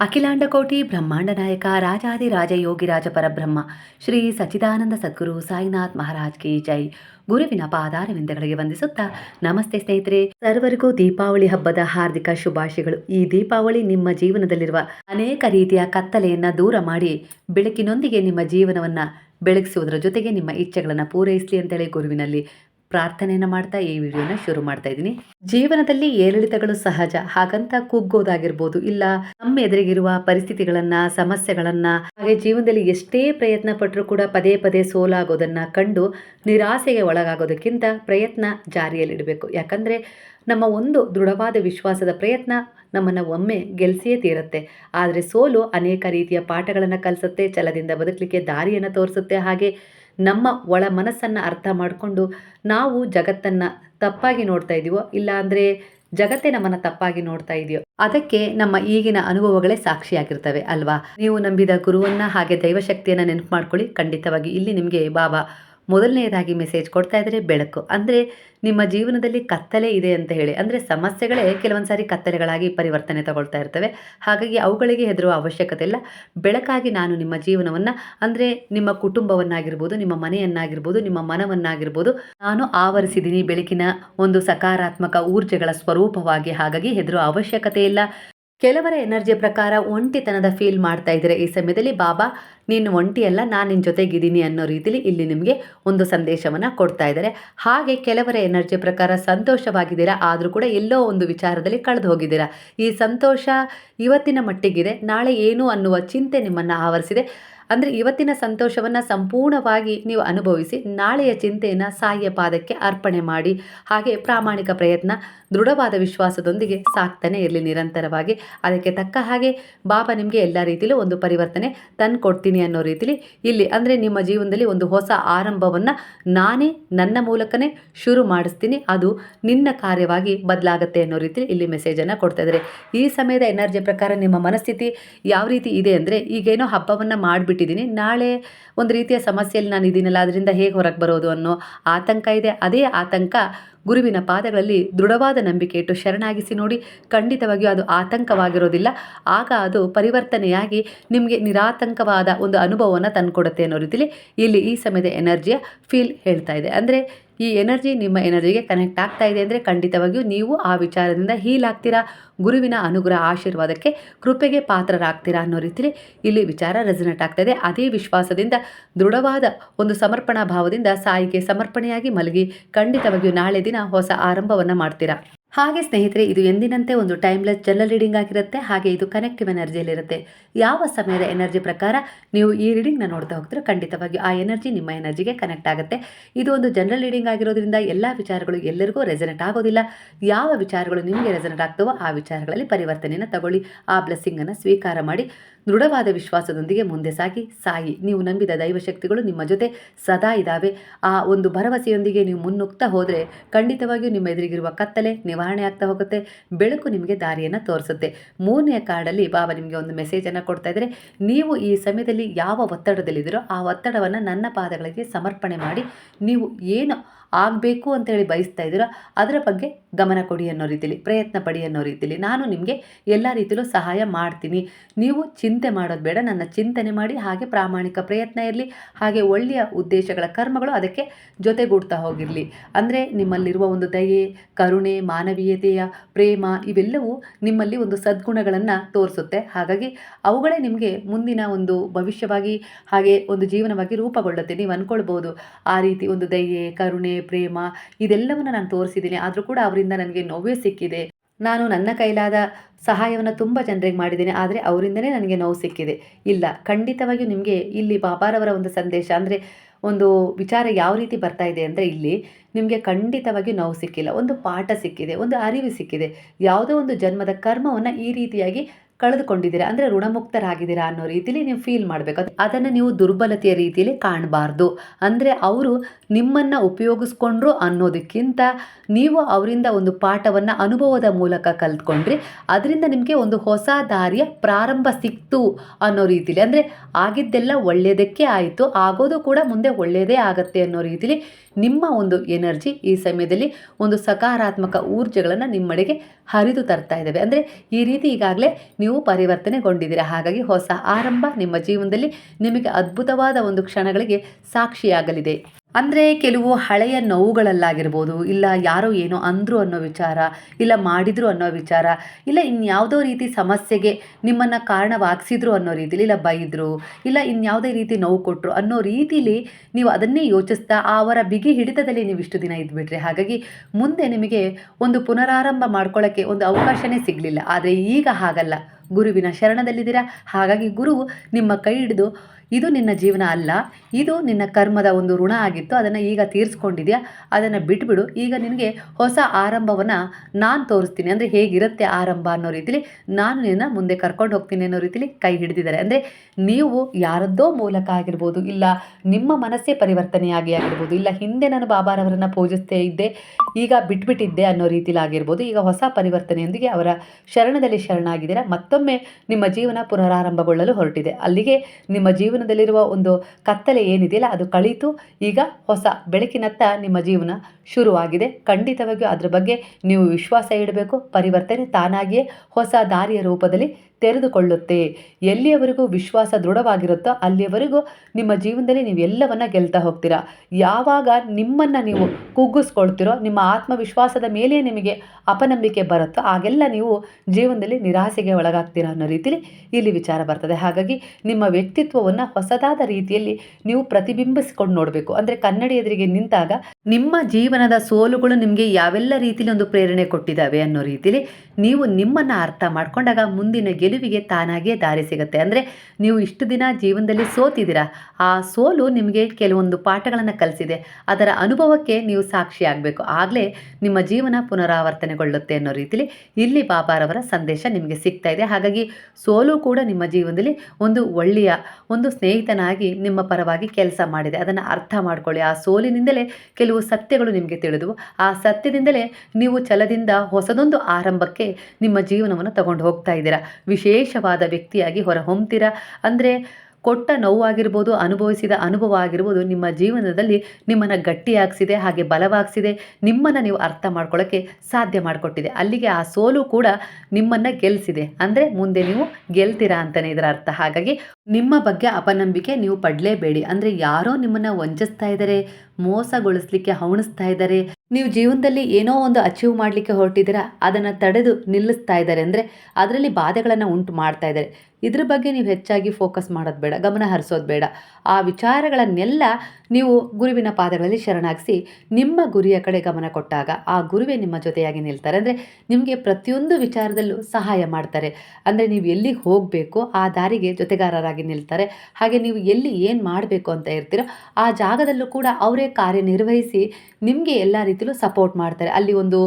ಅಖಿಲಾಂಡಕೋಟಿ ಬ್ರಹ್ಮಾಂಡ ನಾಯಕ ರಾಜಾದಿರಾಜ ಯೋಗಿರಾಜ ಪರಬ್ರಹ್ಮ ಶ್ರೀ ಸಚ್ಚಿದಾನಂದ ಸದ್ಗುರು ಸಾಯಿನಾಥ್ ಮಹಾರಾಜ್ ಕಿ ಜೈ. ಗುರುವಿನ ಪಾದಾರವಿಂದಗಳಿಗೆ ವಂದಿಸುತ್ತಾ ನಮಸ್ತೆ ಸ್ನೇಹಿತರೆ. ಸರ್ವರಿಗೂ ದೀಪಾವಳಿ ಹಬ್ಬದ ಹಾರ್ದಿಕ ಶುಭಾಶಯಗಳು. ಈ ದೀಪಾವಳಿ ನಿಮ್ಮ ಜೀವನದಲ್ಲಿರುವ ಅನೇಕ ರೀತಿಯ ಕತ್ತಲೆಯನ್ನ ದೂರ ಮಾಡಿ ಬೆಳಕಿನೊಂದಿಗೆ ನಿಮ್ಮ ಜೀವನವನ್ನ ಬೆಳಗಿಸುವುದರ ಜೊತೆಗೆ ನಿಮ್ಮ ಇಚ್ಛೆಗಳನ್ನು ಪೂರೈಸಲಿ ಅಂತೇಳಿ ಗುರುವಿನಲ್ಲಿ ಪ್ರಾರ್ಥನೆಯನ್ನು ಮಾಡ್ತಾ ಈ ವಿಡಿಯೋನ ಶುರು ಮಾಡ್ತಾ ಇದ್ದೀನಿ. ಜೀವನದಲ್ಲಿ ಏರಿಳಿತಗಳು ಸಹಜ, ಹಾಗಂತ ಕುಗ್ಗೋದಾಗಿರ್ಬೋದು, ಇಲ್ಲ ನಮ್ಮ ಎದುರಿಗಿರುವ ಪರಿಸ್ಥಿತಿಗಳನ್ನ, ಸಮಸ್ಯೆಗಳನ್ನ, ಹಾಗೆ ಜೀವನದಲ್ಲಿ ಎಷ್ಟೇ ಪ್ರಯತ್ನ ಪಟ್ಟರೂ ಕೂಡ ಪದೇ ಪದೇ ಸೋಲಾಗೋದನ್ನ ಕಂಡು ನಿರಾಸೆಗೆ ಒಳಗಾಗೋದಕ್ಕಿಂತ ಪ್ರಯತ್ನ ಜಾರಿಯಲ್ಲಿಡಬೇಕು. ಯಾಕಂದ್ರೆ ನಮ್ಮ ಒಂದು ದೃಢವಾದ ವಿಶ್ವಾಸದ ಪ್ರಯತ್ನ ನಮ್ಮನ್ನು ಒಮ್ಮೆ ಗೆಲ್ಸಿಯೇ ತೀರುತ್ತೆ. ಆದರೆ ಸೋಲು ಅನೇಕ ರೀತಿಯ ಪಾಠಗಳನ್ನು ಕಲಿಸುತ್ತೆ, ಛಲದಿಂದ ಬದುಕಲಿಕ್ಕೆ ದಾರಿಯನ್ನು ತೋರಿಸುತ್ತೆ, ಹಾಗೆ ನಮ್ಮ ಒಳ ಮನಸ್ಸನ್ನು ಅರ್ಥ ಮಾಡಿಕೊಂಡು ನಾವು ಜಗತ್ತನ್ನು ತಪ್ಪಾಗಿ ನೋಡ್ತಾ ಇದೀವೋ, ಇಲ್ಲ ಅಂದರೆ ಜಗತ್ತೇ ನಮ್ಮನ್ನು ತಪ್ಪಾಗಿ ನೋಡ್ತಾ ಇದೆಯೋ? ಅದಕ್ಕೆ ನಮ್ಮ ಈಗಿನ ಅನುಭವಗಳೇ ಸಾಕ್ಷಿಯಾಗಿರ್ತವೆ, ಅಲ್ವಾ? ನೀವು ನಂಬಿದ ಗುರುವನ್ನ ಹಾಗೆ ದೈವಶಕ್ತಿಯನ್ನು ನೆನಪು ಮಾಡ್ಕೊಳ್ಳಿ. ಖಂಡಿತವಾಗಿ ಇಲ್ಲಿ ನಿಮಗೆ ಬಾಬಾ ಮೊದಲನೆಯದಾಗಿ ಮೆಸೇಜ್ ಕೊಡ್ತಾ ಇದ್ದಾರೆ ಬೆಳಕು. ಅಂದರೆ ನಿಮ್ಮ ಜೀವನದಲ್ಲಿ ಕತ್ತಲೆ ಇದೆ ಅಂತ ಹೇಳಿ. ಅಂದರೆ ಸಮಸ್ಯೆಗಳೇ ಕೆಲವೊಂದು ಸಾರಿ ಕತ್ತಲೆಗಳಾಗಿ ಪರಿವರ್ತನೆ ತಗೊಳ್ತಾ ಇರ್ತವೆ. ಹಾಗಾಗಿ ಅವುಗಳಿಗೆ ಹೆದರುವ ಅವಶ್ಯಕತೆ ಇಲ್ಲ. ಬೆಳಕಾಗಿ ನಾನು ನಿಮ್ಮ ಜೀವನವನ್ನು, ಅಂದರೆ ನಿಮ್ಮ ಕುಟುಂಬವನ್ನಾಗಿರ್ಬೋದು, ನಿಮ್ಮ ಮನೆಯನ್ನಾಗಿರ್ಬೋದು, ನಿಮ್ಮ ಮನವನ್ನಾಗಿರ್ಬೋದು, ನಾನು ಆವರಿಸಿದ್ದೀನಿ ಬೆಳಕಿನ ಒಂದು ಸಕಾರಾತ್ಮಕ ಊರ್ಜೆಗಳ ಸ್ವರೂಪವಾಗಿ ಹಾಗಾಗಿ ಹೆದರುವ ಅವಶ್ಯಕತೆ ಇಲ್ಲ. ಕೆಲವರ ಎನರ್ಜಿ ಪ್ರಕಾರ ಒಂಟಿತನದ ಫೀಲ್ ಮಾಡ್ತಾ ಇದ್ದಾರೆ? ಈ ಸಮಯದಲ್ಲಿ, ಬಾಬಾ, ನೀನು ಒಂಟಿಯಲ್ಲ ನಾನು ನಿನ್ನ ಜೊತೆಗಿದ್ದೀನಿ ಅನ್ನೋ ರೀತಿಲಿ ಇಲ್ಲಿ ನಿಮಗೆ ಒಂದು ಸಂದೇಶವನ್ನು ಕೊಡ್ತಾ ಇದ್ದಾರೆ. ಹಾಗೆ ಕೆಲವರ ಎನರ್ಜಿ ಪ್ರಕಾರ ಸಂತೋಷವಾಗಿದ್ದೀರಾ? ಆದರೂ ಕೂಡ ಎಲ್ಲೋ ಒಂದು ವಿಚಾರದಲ್ಲಿ ಕಳೆದು ಹೋಗಿದ್ದೀರಾ? ಈ ಸಂತೋಷ ಇವತ್ತಿನ ಮಟ್ಟಿಗಿದೆ, ನಾಳೆ ಏನು ಅನ್ನುವ ಚಿಂತೆ ನಿಮ್ಮನ್ನು ಆವರಿಸಿದೆ. ಅಂದರೆ ಇವತ್ತಿನ ಸಂತೋಷವನ್ನು ಸಂಪೂರ್ಣವಾಗಿ ನೀವು ಅನುಭವಿಸಿ ನಾಳೆಯ ಚಿಂತೆಯನ್ನು ಸಾಯಿಯ ಪಾದಕ್ಕೆ ಅರ್ಪಣೆ ಮಾಡಿ, ಹಾಗೆ ಪ್ರಾಮಾಣಿಕ ಪ್ರಯತ್ನ, ದೃಢವಾದ ವಿಶ್ವಾಸದೊಂದಿಗೆ ಸಾಕ್ತಾನೆ ಇರಲಿ ನಿರಂತರವಾಗಿ. ಅದಕ್ಕೆ ತಕ್ಕ ಹಾಗೆ ಬಾಬಾ ನಿಮಗೆ ಎಲ್ಲ ರೀತಿಯಲ್ಲೂ ಒಂದು ಪರಿವರ್ತನೆ ತಂದು ಕೊಡ್ತೀನಿ ಅನ್ನೋ ರೀತಿಲಿ ಇಲ್ಲಿ ಅಂದರೆ ನಿಮ್ಮ ಜೀವನದಲ್ಲಿ ಒಂದು ಹೊಸ ಆರಂಭವನ್ನು ನಾನೇ ನನ್ನ ಮೂಲಕನೇ ಶುರು ಮಾಡಿಸ್ತೀನಿ. ಅದು ನಿನ್ನ ಕಾರ್ಯವಾಗಿ ಬದಲಾಗುತ್ತೆ ಅನ್ನೋ ರೀತಿಲಿ ಇಲ್ಲಿ ಮೆಸೇಜನ್ನು ಕೊಡ್ತಾ ಇದ್ದಾರೆ. ಈ ಸಮಯದ ಎನರ್ಜಿ ಪ್ರಕಾರ ನಿಮ್ಮ ಮನಸ್ಥಿತಿ ಯಾವ ರೀತಿ ಇದೆ ಅಂದರೆ ಈಗೇನೋ ಹಬ್ಬವನ್ನು ಮಾಡಿಬಿಟ್ಟಿದ್ದೀನಿ ನಾಳೆ ಒಂದು ರೀತಿಯ ಸಮಸ್ಯೆಯಲ್ಲಿ ನಾನು ಇದ್ದೀನಲ್ಲ, ಅದರಿಂದ ಹೇಗೆ ಹೊರಗೆ ಬರೋದು ಅನ್ನೋ ಆತಂಕ ಇದೆ. ಅದೇ ಆತಂಕ ಗುರುವಿನ ಪಾದಗಳಲ್ಲಿ ದೃಢವಾದ ನಂಬಿಕೆ ಇಟ್ಟು ಶರಣಾಗಿಸಿ ನೋಡಿ, ಖಂಡಿತವಾಗಿಯೂ ಅದು ಆತಂಕವಾಗಿರೋದಿಲ್ಲ. ಆಗ ಅದು ಪರಿವರ್ತನೆಯಾಗಿ ನಿಮಗೆ ನಿರಾತಂಕವಾದ ಒಂದು ಅನುಭವವನ್ನು ತಂದುಕೊಡುತ್ತೆ ಅನ್ನೋ ರೀತಿಲಿ ಇಲ್ಲಿ ಈ ಸಮಯದ ಎನರ್ಜಿಯ ಫೀಲ್ ಹೇಳ್ತಾ ಇದೆ. ಅಂದರೆ ಈ ಎನರ್ಜಿ ನಿಮ್ಮ ಎನರ್ಜಿಗೆ ಕನೆಕ್ಟ್ ಆಗ್ತಾ ಇದೆ ಅಂದರೆ ಖಂಡಿತವಾಗಿಯೂ ನೀವು ಆ ವಿಚಾರದಿಂದ ಹೀಲ್ ಆಗ್ತೀರಾ? ಗುರುವಿನ ಅನುಗ್ರಹ ಆಶೀರ್ವಾದಕ್ಕೆ ಕೃಪೆಗೆ ಪಾತ್ರರಾಗ್ತೀರಾ ಅನ್ನೋ ರೀತಿಯಲ್ಲಿ ಇಲ್ಲಿ ವಿಚಾರ ರೆಸನೆಟ್ ಆಗ್ತಾ ಇದೆ. ಅದೇ ವಿಶ್ವಾಸದಿಂದ, ದೃಢವಾದ ಒಂದು ಸಮರ್ಪಣಾ ಭಾವದಿಂದ ಸಾಯಿಗೆ ಸಮರ್ಪಣೆಯಾಗಿ ಮಲಗಿ ಖಂಡಿತವಾಗಿಯೂ ನಾಳೆ ದಿನ ಹೊಸ ಆರಂಭವನ್ನು ಮಾಡ್ತೀರಾ? ಹಾಗೆ ಸ್ನೇಹಿತರೆ, ಇದು ಎಂದಿನಂತೆ ಒಂದು ಟೈಮ್ಲೆಸ್ ಜನರಲ್ ರೀಡಿಂಗ್ ಆಗಿರುತ್ತೆ. ಹಾಗೆ ಇದು ಕನೆಕ್ಟಿವ್ ಎನರ್ಜಿಯಲ್ಲಿರುತ್ತೆ ಯಾವ ಸಮಯದ ಎನರ್ಜಿ ಪ್ರಕಾರ ನೀವು ಈ ರೀಡಿಂಗ್ನ ನೋಡ್ತಾ ಹೋಗ್ತೀರೋ ಖಂಡಿತವಾಗಿ ಆ ಎನರ್ಜಿ ನಿಮ್ಮ ಎನರ್ಜಿಗೆ ಕನೆಕ್ಟ್ ಆಗುತ್ತೆ. ಇದು ಒಂದು ಜನರಲ್ ರೀಡಿಂಗ್ ಆಗಿರೋದ್ರಿಂದ ಎಲ್ಲ ವಿಚಾರಗಳು ಎಲ್ಲರಿಗೂ ರೆಸನೆಟ್ ಆಗೋದಿಲ್ಲ. ಯಾವ ವಿಚಾರಗಳು ನಿಮಗೆ ರೆಸನೆಟ್ ಆಗ್ತವೋ ಆ ವಿಚಾರಗಳಲ್ಲಿ ಪರಿವರ್ತನೆಯನ್ನು ತಗೊಳ್ಳಿ. ಆ ಬ್ಲೆಸ್ಸಿಂಗನ್ನು ಸ್ವೀಕಾರ ಮಾಡಿ. ದೃಢವಾದ ವಿಶ್ವಾಸದೊಂದಿಗೆ ಮುಂದೆ ಸಾಗಿ ಸಾಯಿ ನೀವು ನಂಬಿದ ದೈವಶಕ್ತಿಗಳು ನಿಮ್ಮ ಜೊತೆ ಸದಾ ಇದ್ದಾವೆ ಆ ಒಂದು ಭರವಸೆಯೊಂದಿಗೆ ನೀವು ಮುನ್ನುಗ್ತಾ ಹೋದರೆ ಖಂಡಿತವಾಗಿಯೂ ನಿಮ್ಮ ಎದುರಿಗಿರುವ ಕತ್ತಲೆ ನಿವಾರಣೆ ಆಗ್ತಾ ಹೋಗುತ್ತೆ. ಬೆಳಕು ನಿಮಗೆ ದಾರಿಯನ್ನು ತೋರಿಸುತ್ತೆ. ಮೂರನೆಯ ಕಾರ್ಡಲ್ಲಿ ಬಾಬಾ ನಿಮಗೆ ಒಂದು ಮೆಸೇಜನ್ನು ಕೊಡ್ತಾ ಇದ್ದಾರೆ ನೀವು ಈ ಸಮಯದಲ್ಲಿ ಯಾವ ಒತ್ತಡದಲ್ಲಿದ್ದೀರೋ ಆ ಒತ್ತಡವನ್ನು ನನ್ನ ಪಾದಗಳಿಗೆ ಸಮರ್ಪಣೆ ಮಾಡಿ, ನೀವು ಏನು ಆಗಬೇಕು ಅಂತೇಳಿ ಬಯಸ್ತಾ ಇದ್ದೀರೋ ಅದರ ಬಗ್ಗೆ ಗಮನ ಕೊಡಿ ಅನ್ನೋ ರೀತಿಯಲ್ಲಿ ಪ್ರಯತ್ನ ಪಡಿ ಅನ್ನೋ ರೀತಿಯಲ್ಲಿ ನಾನು ನಿಮಗೆ ಎಲ್ಲ ರೀತಿಯಲ್ಲೂ ಸಹಾಯ ಮಾಡ್ತೀನಿ. ನೀವು ಚಿಂತೆ ಮಾಡೋದು ಬೇಡ, ನನ್ನ ಚಿಂತನೆ ಮಾಡಿ ಹಾಗೆ ಪ್ರಾಮಾಣಿಕ ಪ್ರಯತ್ನ ಇರಲಿ, ಹಾಗೆ ಒಳ್ಳೆಯ ಉದ್ದೇಶಗಳ ಕರ್ಮಗಳು ಅದಕ್ಕೆ ಜೊತೆಗೂಡ್ತಾ ಹೋಗಿರಲಿ. ಅಂದರೆ ನಿಮ್ಮಲ್ಲಿರುವ ಒಂದು ದಯೆ, ಕರುಣೆ, ಮಾನವೀಯತೆಯ ಪ್ರೇಮ ಇವೆಲ್ಲವೂ ನಿಮ್ಮಲ್ಲಿ ಒಂದು ಸದ್ಗುಣಗಳನ್ನು ತೋರಿಸುತ್ತೆ. ಹಾಗಾಗಿ ಅವುಗಳೇ ನಿಮಗೆ ಮುಂದಿನ ಒಂದು ಭವಿಷ್ಯವಾಗಿ ಹಾಗೆ ಒಂದು ಜೀವನವಾಗಿ ರೂಪುಗೊಳ್ಳುತ್ತೆ. ನೀವು ಅಂದ್ಕೊಳ್ಬೋದು ಆ ರೀತಿ ಒಂದು ದಯೆ, ಕರುಣೆ ಪ್ರೇಮ, ಇದೆಲ್ಲವನ್ನು ನಾನು ತೋರಿಸಿದ್ದೀನಿ. ಆದರೂ ಕೂಡ ಅವರಿಂದ ನನಗೆ ನೋವೇ ಸಿಕ್ಕಿದೆ. ನಾನು ನನ್ನ ಕೈಲಾದ ಸಹಾಯವನ್ನು ತುಂಬ ಜನರಿಗೆ ಮಾಡಿದ್ದೀನಿ. ಆದರೆ ಅವರಿಂದನೇ ನನಗೆ ನೋವು ಸಿಕ್ಕಿದೆ. ಇಲ್ಲ, ಖಂಡಿತವಾಗಿಯೂ ನಿಮಗೆ ಇಲ್ಲಿ ಬಾಬಾರವರ ಒಂದು ಸಂದೇಶ, ಅಂದರೆ ಒಂದು ವಿಚಾರ ಯಾವ ರೀತಿ ಬರ್ತಾ ಇದೆ ಅಂದರೆ ಇಲ್ಲಿ ನಿಮಗೆ ಖಂಡಿತವಾಗಿಯೂ ನೋವು ಸಿಕ್ಕಿಲ್ಲ. ಒಂದು ಪಾಠ ಸಿಕ್ಕಿದೆ, ಒಂದು ಅರಿವು ಸಿಕ್ಕಿದೆ. ಯಾವುದೋ ಒಂದು ಜನ್ಮದ ಕರ್ಮವನ್ನು ಈ ರೀತಿಯಾಗಿ ಕಳೆದುಕೊಂಡಿದ್ದೀರಾ? ಅಂದರೆ ಋಣಮುಕ್ತರಾಗಿದ್ದೀರಾ ಅನ್ನೋ ರೀತಿಲಿ ನೀವು ಫೀಲ್ ಮಾಡಬೇಕು. ಅದನ್ನು ನೀವು ದುರ್ಬಲತೆಯ ರೀತಿಯಲ್ಲಿ ಕಾಣಬಾರ್ದು. ಅಂದರೆ ಅವರು ನಿಮ್ಮನ್ನು ಉಪಯೋಗಿಸ್ಕೊಂಡ್ರು ಅನ್ನೋದಕ್ಕಿಂತ ನೀವು ಅವರಿಂದ ಒಂದು ಪಾಠವನ್ನು ಅನುಭವದ ಮೂಲಕ ಕಲ್ತ್ಕೊಂಡ್ರಿ. ಅದರಿಂದ ನಿಮಗೆ ಒಂದು ಹೊಸ ದಾರಿಯ ಪ್ರಾರಂಭ ಸಿಕ್ತು ಅನ್ನೋ ರೀತಿಲಿ. ಅಂದರೆ ಆಗಿದ್ದೆಲ್ಲ ಒಳ್ಳೆಯದಕ್ಕೆ ಆಯಿತು. ಆಗೋದು ಕೂಡ ಮುಂದೆ ಒಳ್ಳೆಯದೇ ಆಗತ್ತೆ ಅನ್ನೋ ರೀತಿಲಿ ನಿಮ್ಮ ಒಂದು ಎನರ್ಜಿ ಈ ಸಮಯದಲ್ಲಿ ಒಂದು ಸಕಾರಾತ್ಮಕ ಊರ್ಜೆಗಳನ್ನು ನಿಮ್ಮಡೆಗೆ ಹರಿದು ತರ್ತಾ ಇದ್ದಾವೆ. ಅಂದರೆ ಈ ರೀತಿ ಈಗಾಗಲೇ ನೀವು ಪರಿವರ್ತನೆಗೊಂಡಿದ್ದೀರಾ? ಹಾಗಾಗಿ ಹೊಸ ಆರಂಭ ನಿಮ್ಮ ಜೀವನದಲ್ಲಿ ನಿಮಗೆ ಅದ್ಭುತವಾದ ಒಂದು ಕ್ಷಣಗಳಿಗೆ ಸಾಕ್ಷಿಯಾಗಲಿದೆ. ಅಂದರೆ ಕೆಲವು ಹಳೆಯ ನೋವುಗಳಲ್ಲಾಗಿರ್ಬೋದು, ಇಲ್ಲ ಯಾರೋ ಏನೋ ಅಂದರು ಅನ್ನೋ ವಿಚಾರ, ಇಲ್ಲ ಮಾಡಿದರು ಅನ್ನೋ ವಿಚಾರ, ಇಲ್ಲ ಇನ್ಯಾವುದೋ ರೀತಿ ಸಮಸ್ಯೆಗೆ ನಿಮ್ಮನ್ನು ಕಾರಣವಾಗಿಸಿದ್ರು ಅನ್ನೋ ರೀತಿಲಿ, ಇಲ್ಲ ಬೈದರು, ಇಲ್ಲ ಇನ್ಯಾವುದೇ ರೀತಿ ನೋವು ಕೊಟ್ಟರು ಅನ್ನೋ ರೀತಿಲಿ ನೀವು ಅದನ್ನೇ ಯೋಚಿಸ್ತಾ ಆ ಅವರ ಬಿಗಿ ಹಿಡಿತದಲ್ಲಿ ನೀವು ಇಷ್ಟು ದಿನ ಇದ್ಬಿಟ್ರಿ. ಹಾಗಾಗಿ ಮುಂದೆ ನಿಮಗೆ ಒಂದು ಪುನರಾರಂಭ ಮಾಡ್ಕೊಳ್ಳೋಕ್ಕೆ ಒಂದು ಅವಕಾಶವೇ ಸಿಗಲಿಲ್ಲ. ಆದರೆ ಈಗ ಹಾಗಲ್ಲ. ಗುರುವಿನ ಶರಣದಲ್ಲಿದ್ದೀರಾ? ಹಾಗಾಗಿ ಗುರು, ನಿಮ್ಮ ಕೈ ಹಿಡಿದು, ಇದು ನಿನ್ನ ಜೀವನ ಅಲ್ಲ, ಇದು ನಿನ್ನ ಕರ್ಮದ ಒಂದು ಋಣ ಆಗಿತ್ತು, ಅದನ್ನು ಈಗ ತೀರಿಸ್ಕೊಂಡಿದ್ಯಾ? ಅದನ್ನು ಬಿಟ್ಬಿಡು, ಈಗ ನಿನಗೆ ಹೊಸ ಆರಂಭವನ್ನು ನಾನು ತೋರಿಸ್ತೀನಿ. ಅಂದರೆ ಹೇಗಿರುತ್ತೆ ಆರಂಭ ಅನ್ನೋ ರೀತಿಲಿ, ನಾನು ನಿನ್ನ ಮುಂದೆ ಕರ್ಕೊಂಡು ಹೋಗ್ತೀನಿ ಅನ್ನೋ ರೀತಿಲಿ ಕೈ ಹಿಡಿದಿದ್ದಾರೆ. ಅಂದರೆ ನೀವು ಯಾರದ್ದೋ ಮೂಲಕ ಆಗಿರ್ಬೋದು, ಇಲ್ಲ ನಿಮ್ಮ ಮನಸ್ಸೇ ಪರಿವರ್ತನೆಯಾಗಿ ಆಗಿರ್ಬೋದು, ಇಲ್ಲ ಹಿಂದೆ ನಾನು ಬಾಬಾರವರನ್ನು ಪೂಜಿಸ್ತೇ ಇದ್ದೆ, ಈಗ ಬಿಟ್ಬಿಟ್ಟಿದ್ದೆ ಅನ್ನೋ ರೀತಿಲಾಗಿರ್ಬೋದು ಈಗ ಹೊಸ ಪರಿವರ್ತನೆಯೊಂದಿಗೆ ಅವರ ಶರಣದಲ್ಲಿ ಶರಣಾಗಿದ್ದೀರಾ? ಮತ್ತೊಮ್ಮೆ ನಿಮ್ಮ ಜೀವನ ಪುನರಾರಂಭಗೊಳ್ಳಲು ಹೊರಟಿದೆ. ಅಲ್ಲಿಗೆ ನಿಮ್ಮ ಜೀವನದಲ್ಲಿರುವ ಒಂದು ಕತ್ತಲೆ ಏನಿದೆಯಲ್ಲ, ಅದು ಕಳೀತು. ಈಗ ಹೊಸ ಬೆಳಕಿನತ್ತ ನಿಮ್ಮ ಜೀವನ ಶುರುವಾಗಿದೆ. ಖಂಡಿತವಾಗಿಯೂ ಅದರ ಬಗ್ಗೆ ನೀವು ವಿಶ್ವಾಸ ಇಡಬೇಕು. ಪರಿವರ್ತನೆ ತಾನಾಗಿಯೇ ಹೊಸ ದಾರಿಯ ರೂಪದಲ್ಲಿ ತೆರೆದುಕೊಳ್ಳುತ್ತೆ. ಎಲ್ಲಿಯವರೆಗೂ ವಿಶ್ವಾಸ ದೃಢವಾಗಿರುತ್ತೋ ಅಲ್ಲಿಯವರೆಗೂ ನಿಮ್ಮ ಜೀವನದಲ್ಲಿ ನೀವು ಎಲ್ಲವನ್ನ ಗೆಲ್ತಾ ಹೋಗ್ತೀರಾ. ಯಾವಾಗ ನಿಮ್ಮನ್ನು ನೀವು ಕುಗ್ಗಿಸ್ಕೊಳ್ತಿರೋ, ನಿಮ್ಮ ಆತ್ಮವಿಶ್ವಾಸದ ಮೇಲೆ ನಿಮಗೆ ಅಪನಂಬಿಕೆ ಬರುತ್ತೋ ಆಗೆಲ್ಲ ನೀವು ಜೀವನದಲ್ಲಿ ನಿರಾಸೆಗೆ ಒಳಗಾಗ್ತೀರಾ ಅನ್ನೋ ರೀತಿಯಲ್ಲಿ ಇಲ್ಲಿ ವಿಚಾರ ಬರ್ತದೆ. ಹಾಗಾಗಿ ನಿಮ್ಮ ವ್ಯಕ್ತಿತ್ವವನ್ನು ಹೊಸದಾದ ರೀತಿಯಲ್ಲಿ ನೀವು ಪ್ರತಿಬಿಂಬಿಸಿಕೊಂಡು ನೋಡಬೇಕು. ಅಂದರೆ ಕನ್ನಡಿ ಎದುರಿಗೆ ನಿಂತಾಗ ನಿಮ್ಮ ಜೀವನದ ಸೋಲುಗಳು ನಿಮಗೆ ಯಾವೆಲ್ಲ ರೀತಿಯಲ್ಲಿ ಒಂದು ಪ್ರೇರಣೆ ಕೊಟ್ಟಿದ್ದಾವೆ ಅನ್ನೋ ರೀತಿಯಲ್ಲಿ ನೀವು ನಿಮ್ಮನ್ನು ಅರ್ಥ ಮಾಡ್ಕೊಂಡಾಗ ಮುಂದಿನ ಗೆಲುವಿಗೆ ತಾನಾಗಿಯೇ ದಾರಿ ಸಿಗುತ್ತೆ. ಅಂದರೆ ನೀವು ಇಷ್ಟು ದಿನ ಜೀವನದಲ್ಲಿ ಸೋತಿದ್ದೀರಾ, ಆ ಸೋಲು ನಿಮಗೆ ಕೆಲವೊಂದು ಪಾಠಗಳನ್ನು ಕಲಿಸಿದೆ. ಅದರ ಅನುಭವಕ್ಕೆ ನೀವು ಸಾಕ್ಷಿಯಾಗಬೇಕು ಆಗಲೇ ನಿಮ್ಮ ಜೀವನ ಪುನರಾವರ್ತನೆಗೊಳ್ಳುತ್ತೆ ಅನ್ನೋ ರೀತಿಲಿ ಇಲ್ಲಿ ಬಾಬಾರವರ ಸಂದೇಶ ನಿಮಗೆ ಸಿಗ್ತಾ ಇದೆ. ಹಾಗಾಗಿ ಸೋಲು ಕೂಡ ನಿಮ್ಮ ಜೀವನದಲ್ಲಿ ಒಂದು ಒಳ್ಳೆಯ, ಒಂದು ಸ್ನೇಹಿತನಾಗಿ ನಿಮ್ಮ ಪರವಾಗಿ ಕೆಲಸ ಮಾಡಿದೆ. ಅದನ್ನು ಅರ್ಥ ಮಾಡ್ಕೊಳ್ಳಿ. ಆ ಸೋಲಿನಿಂದಲೇ ಕೆಲವು ಸತ್ಯಗಳು ನಿಮಗೆ ತಿಳಿದವು. ಆ ಸತ್ಯದಿಂದಲೇ ನೀವು ಛಲದಿಂದ ಹೊಸದೊಂದು ಆರಂಭಕ್ಕೆ ನಿಮ್ಮ ಜೀವನವನ್ನು ತಗೊಂಡು ಹೋಗ್ತಾ ಇದ್ದೀರಾ. ವಿಶೇಷವಾದ ವ್ಯಕ್ತಿಯಾಗಿ ಹೊರಹೊಮ್ತೀರಾ? ಅಂದರೆ ಕೊಟ್ಟ ನೋವಾಗಿರ್ಬೋದು, ಅನುಭವಿಸಿದ ಅನುಭವ ಆಗಿರ್ಬೋದು ನಿಮ್ಮ ಜೀವನದಲ್ಲಿ ನಿಮ್ಮನ್ನು ಗಟ್ಟಿಯಾಗಿಸಿದೆ, ಹಾಗೆ ಬಲವಾಗಿಸಿದೆ, ನಿಮ್ಮನ್ನು ನೀವು ಅರ್ಥ ಮಾಡ್ಕೊಳ್ಳೋಕ್ಕೆ ಸಾಧ್ಯ ಮಾಡಿಕೊಟ್ಟಿದೆ. ಅಲ್ಲಿಗೆ ಆ ಸೋಲು ಕೂಡ ನಿಮ್ಮನ್ನು ಗೆಲ್ಲಿಸಿದೆ ಅಂದರೆ ಮುಂದೆ ನೀವು ಗೆಲ್ತೀರಾ ಅಂತಲೇ ಇದರ ಅರ್ಥ. ಹಾಗಾಗಿ ನಿಮ್ಮ ಬಗ್ಗೆ ಅಪನಂಬಿಕೆ ನೀವು ಪಡಲೇಬೇಡಿ. ಅಂದರೆ ಯಾರೋ ನಿಮ್ಮನ್ನು ವಂಚಿಸ್ತಾ ಇದ್ದಾರೆ ಮೋಸಗೊಳಿಸ್ಲಿಕ್ಕೆ ಹವಣಿಸ್ತಾ ಇದ್ದಾರೆ ನೀವು ಜೀವನದಲ್ಲಿ ಏನೋ ಒಂದು ಅಚೀವ್ ಮಾಡಲಿಕ್ಕೆ ಹೊರಟಿದ್ದೀರಾ, ಅದನ್ನು ತಡೆದು ನಿಲ್ಲಿಸ್ತಾ ಇದ್ದಾರೆ. ಅಂದರೆ ಅದರಲ್ಲಿ ಬಾಧೆಗಳನ್ನು ಉಂಟು ಮಾಡ್ತಾ ಇದ್ದಾರೆ. ಇದ್ರ ಬಗ್ಗೆ ನೀವು ಹೆಚ್ಚಾಗಿ ಫೋಕಸ್ ಮಾಡೋದು ಬೇಡ, ಗಮನ ಹರಿಸೋದು ಬೇಡ. ಆ ವಿಚಾರಗಳನ್ನೆಲ್ಲ ನೀವು ಗುರುವಿನ ಪಾದಗಳಲ್ಲಿ ಶರಣಾಗಿಸಿ ನಿಮ್ಮ ಗುರಿಯ ಕಡೆ ಗಮನ ಕೊಟ್ಟಾಗ ಆ ಗುರುವೇ ನಿಮ್ಮ ಜೊತೆಯಾಗಿ ನಿಲ್ತಾರೆ. ಅಂದರೆ ನಿಮಗೆ ಪ್ರತಿಯೊಂದು ವಿಚಾರದಲ್ಲೂ ಸಹಾಯ ಮಾಡ್ತಾರೆ. ಅಂದರೆ ನೀವು ಎಲ್ಲಿಗೆ ಹೋಗಬೇಕು, ಆ ದಾರಿಗೆ ಜೊತೆಗಾರರಾಗಿ ನಿಲ್ತಾರೆ. ಹಾಗೆ ನೀವು ಎಲ್ಲಿ ಏನು ಮಾಡಬೇಕು ಅಂತ ಇರ್ತೀರೋ ಆ ಜಾಗದಲ್ಲೂ ಕೂಡ ಅವರೇ ಕಾರ್ಯನಿರ್ವಹಿಸಿ ನಿಮಗೆ ಎಲ್ಲ ರೀತಿಯಲ್ಲೂ ಸಪೋರ್ಟ್ ಮಾಡ್ತಾರೆ. ಅಲ್ಲಿ ಒಂದು